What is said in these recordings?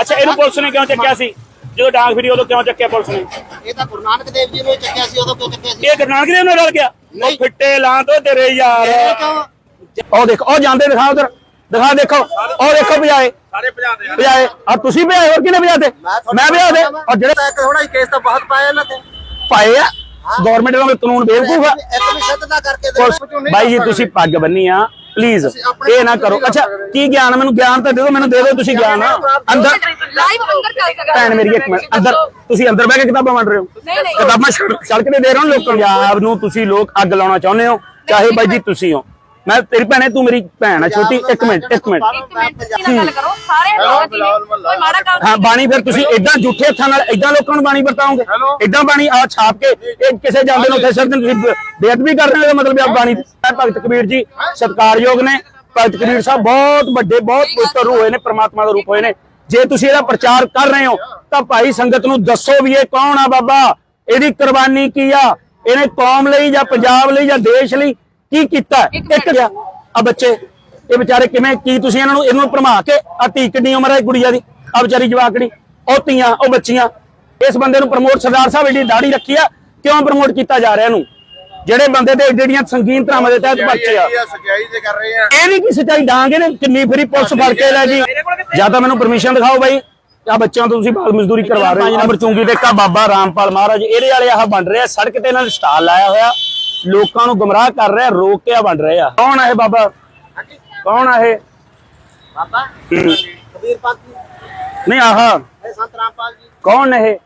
ਅੱਛਾ ਇਹਨੂੰ ਪੁਲਿਸ ਨੇ ਕਿਉਂ ਚੱਕਿਆ ਸੀ? ਜਦੋਂ ਡਾਂਗ ਫਿਰੀ ਉਦੋਂ ਕਿਉਂ ਚੱਕਿਆ ਪੁਲਿਸ ਨੇ? ਇਹ ਤਾਂ ਗੁਰੂ ਨਾਨਕ ਦੇਵ ਜੀ ਨੂੰ ਚੱਕਿਆ ਸੀ ਉਦੋਂ ਕਿਉਂ ਚੱਕਿਆ ਸੀ? ਇਹ ਗੁਰਨਾਨਕ ਦੇਵ ਨਾਲ ਰਲ ਗਿਆ? ਉਹ ਫਿੱਟੇ ਲਾਂ ਤੋਂ ਤੇਰੇ ਯਾਰ। ਇਹ ਉਹ ਦੇਖੋ ਉਹ ਜਾਂਦੇ ਦਿਖਾ ਉਧਰ। ਦਿਖਾ ਦੇਖੋ। ਉਹ ਦੇਖੋ ਭਜਾਏ। ਸਾਰੇ ਭਜਾਦੇ ਭਜਾਏ। ਆ ਤੁਸੀਂ ਭਜਾਏ ਹੋਰ ਕਿਹਨੇ ਭਜਾਤੇ? ਮੈਂ ਭਜਾ ਦੇ। ਔਰ ਜਿਹੜੇ ਤਾਂ ਇੱਕ ਥੋੜਾ ਹੀ ਕੇਸ ਤਾਂ ਬਹੁਤ ਪਾਇਆ ਇਹਨਾਂ ਤੇ। ਪਾਏ ਆ। ਗਵਰਨਮੈਂਟ ਦਾ ਕਾਨੂੰਨ ਬੇਵਕੂਫ ਆ। ਇੱਕ ਵੀ ਸਿੱਧ ਨਾ ਕਰਕੇ ਦੇ ਬਾਈ ਜੀ ਤੁਸੀਂ ਪੱਗ ਬੰਨੀ ਆ। ਪਲੀਜ਼ ਇਹ ਨਾ ਕਰੋ। ਅੱਛਾ ਕੀ ਗਿਆਨ ਮੈਨੂੰ ਗਿਆਨ ਤਾਂ ਦੇ ਦਿਓ ਮੈਨੂੰ ਦੇ ਦਿਓ ਤੁਸੀਂ ਗਿਆਨ। ਅੰਦਰ ਲਾਈਵ ਅੰਦਰ ਚੱਲ ਸਕਦਾ ਭੈਣ ਮੇਰੀ ਇੱਕ ਮਿੰਟ ਅੰਦਰ ਤੁਸੀਂ ਅੰਦਰ ਬਹਿ ਕੇ ਕਿਤਾਬਾਂ ਵੰਡ ਰਹੇ ਹੋ? ਨਹੀਂ ਨਹੀਂ। ਕਿਤਾਬਾਂ ਸੜਕ ਤੇ ਦੇ ਰਹੇ ਹੋ ਲੋਕਾਂ ਨੂੰ? ਪੰਜਾਬ ਨੂੰ ਤੁਸੀਂ ਲੋਕ ਅੱਗ ਲਾਉਣਾ ਚਾਹੁੰਦੇ ਹੋ ਚਾਹੇ ਬਾਈ ਜੀ ਤੁਸੀਂ ਹੋ। ਮੈਂ ਤੇਰੀ ਭੈਣੇ ਤੂੰ ਮੇਰੀ ਭੈਣ ਆ ਛੋਟੀ ਇੱਕ ਮਿੰਟ ਇੱਕ ਮਿੰਟ। ਇੱਕ ਮਿੰਟ ਦੀ ਗੱਲ ਕਰੋ ਸਾਰੇ ਲੋਕ ਨੇ ਕੋਈ ਮਾੜਾ ਕੰਮ ਹਾਂ ਬਾਣੀ ਫਿਰ ਤੁਸੀਂ ਇਦਾਂ ਝੂਠੇ ਹੱਥਾਂ ਨਾਲ ਇਦਾਂ ਲੋਕਾਂ ਨੂੰ ਬਾਣੀ ਵਰਤਾਓਗੇ? ਇਦਾਂ ਬਾਣੀ ਆ ਛਾਪ ਕੇ ਇਹ ਕਿਸੇ ਜਾਂਦੇ ਨੂੰ ਉੱਥੇ ਸਰ ਤੁਸੀਂ ਬ- ਬੇਅਦਬੀ ਕਰ ਰਹੇ ਹੋ ਮਤਲਬ ਆ ਬਾਣੀ ਭਗਤ ਕਬੀਰ ਜੀ ਸਤਿਕਾਰਯੋਗ ਨੇ। ਭਗਤ ਕਬੀਰ ਸਾਹਿਬ ਬਹੁਤ ਵੱਡੇ ਬਹੁਤ ਪਵਿੱਤਰ ਰੂਪ ਹੋਏ ਨੇ ਪ੍ਰਮਾਤਮਾ ਦਾ ਰੂਪ ਹੋਏ ਨੇ। ਜੇ ਤੁਸੀਂ ਇਹਦਾ ਪ੍ਰਚਾਰ ਕਰ ਰਹੇ ਹੋ ਤਾਂ ਭਾਈ ਸੰਗਤ ਨੂੰ ਦੱਸੋ ਵੀ ਇਹ ਕੌਣ ਆ ਬਾਬਾ? ਇਹਦੀ ਕੁਰਬਾਨੀ ਕੀ ਆ? ਇਹਨੇ ਕੌਮ ਲਈ ਜਾਂ ਪੰਜਾਬ ਲਈ ਜਾਂ ਦੇਸ਼ ਲਈ ਕੀ ਕੀਤਾ? ਇੱਕ ਗਿਆ। ਆ ਬੱਚੇ ਇਹ ਵਿਚਾਰੇ ਕਿਵੇਂ ਕੀ ਤੁਸੀਂ ਇਹਨਾਂ ਨੂੰ ਇਹਨੂੰ ਭਰਮਾ ਕੇ ਆ ਧੀ ਕਿੰਨੀ ਉਮਰ ਹੈ ਗੁੜੀਆ ਦੀ? ਆ ਵਿਚਾਰੀ ਜਵਾਕੜੀ ਉਹ ਧੀਆਂ ਉਹ ਬੱਚੀਆਂ। ਇਸ ਬੰਦੇ ਨੂੰ ਪ੍ਰਮੋਟ ਸਰਦਾਰ ਸਾਹਿਬ ਏਡੀ ਦਾੜੀ ਰੱਖੀ ਆ ਕਿਉਂ ਪ੍ਰਮੋਟ ਕੀਤਾ ਜਾ ਰਿਹਾ ਇਹਨੂੰ? ਜਿਹੜੇ ਬੰਦੇ ਤੇ ਜਿਹੜੀਆਂ ਸੰਗੀਨ ਧਰਾਵਾਂ ਦੇ ਤਹਿਤ ਪਰਚੇ ਆ। ਸਜਾਈ ਤੇ ਕਰ ਰਹੇ ਆ। ਇਹ ਵੀ ਕੀ ਸੱਚਾਈ ਡਾਂਗੇ ਨੇ ਕਿੰਨੀ ਫਰੀ ਪੁਲਿਸ ਫੜ ਕੇ ਲੈ ਗਈ। ਜਾਂ ਤਾਂ ਮੈਨੂੰ ਪਰਮਿਸ਼ਨ ਦਿਖਾਓ ਬਾਈ। ਆ ਬੱਚਿਆਂ ਤੋਂ ਤੁਸੀਂ ਬਾਲ ਮਜ਼ਦੂਰੀ ਕਰਵਾ ਰਹੇ ਹੋ। ਨੰਬਰ ਚੁੰਗੀ ਤੇ ਕਾ ਬਾਬਾ ਰਾਮਪਾਲ ਮਹਾਰਾਜ ਇਹਦੇ ਵਾਲੇ ਆਹ ਬਣ ਰਹੇ ਸੜਕ ਤੇ ਇਹਨਾਂ ਨੇ ਸਟਾਲ ਲਾਇਆ ਹੋਇਆ। ਲੋਕਾਂ ਨੂੰ ਗੁੰਮਰਾਹ ਕਰ ਰਿਹਾ ਰੋਕ ਕੇ ਆ ਬਣ ਰਹੇ ਕੌਣ ਆ ਇਹ ਬਾਬਾ? ਹਾਂਜੀ। ਕੌਣ ਆ ਇਹ? ਬਾਬਾ? ਕਬੀਰ ਪੰਥ ਨਹੀਂ ਆਹ। ਇਹ ਸੰਤ ਰਾਮਪਾਲ ਜੀ। ਕੌਣ ਨੇ ਇਹ?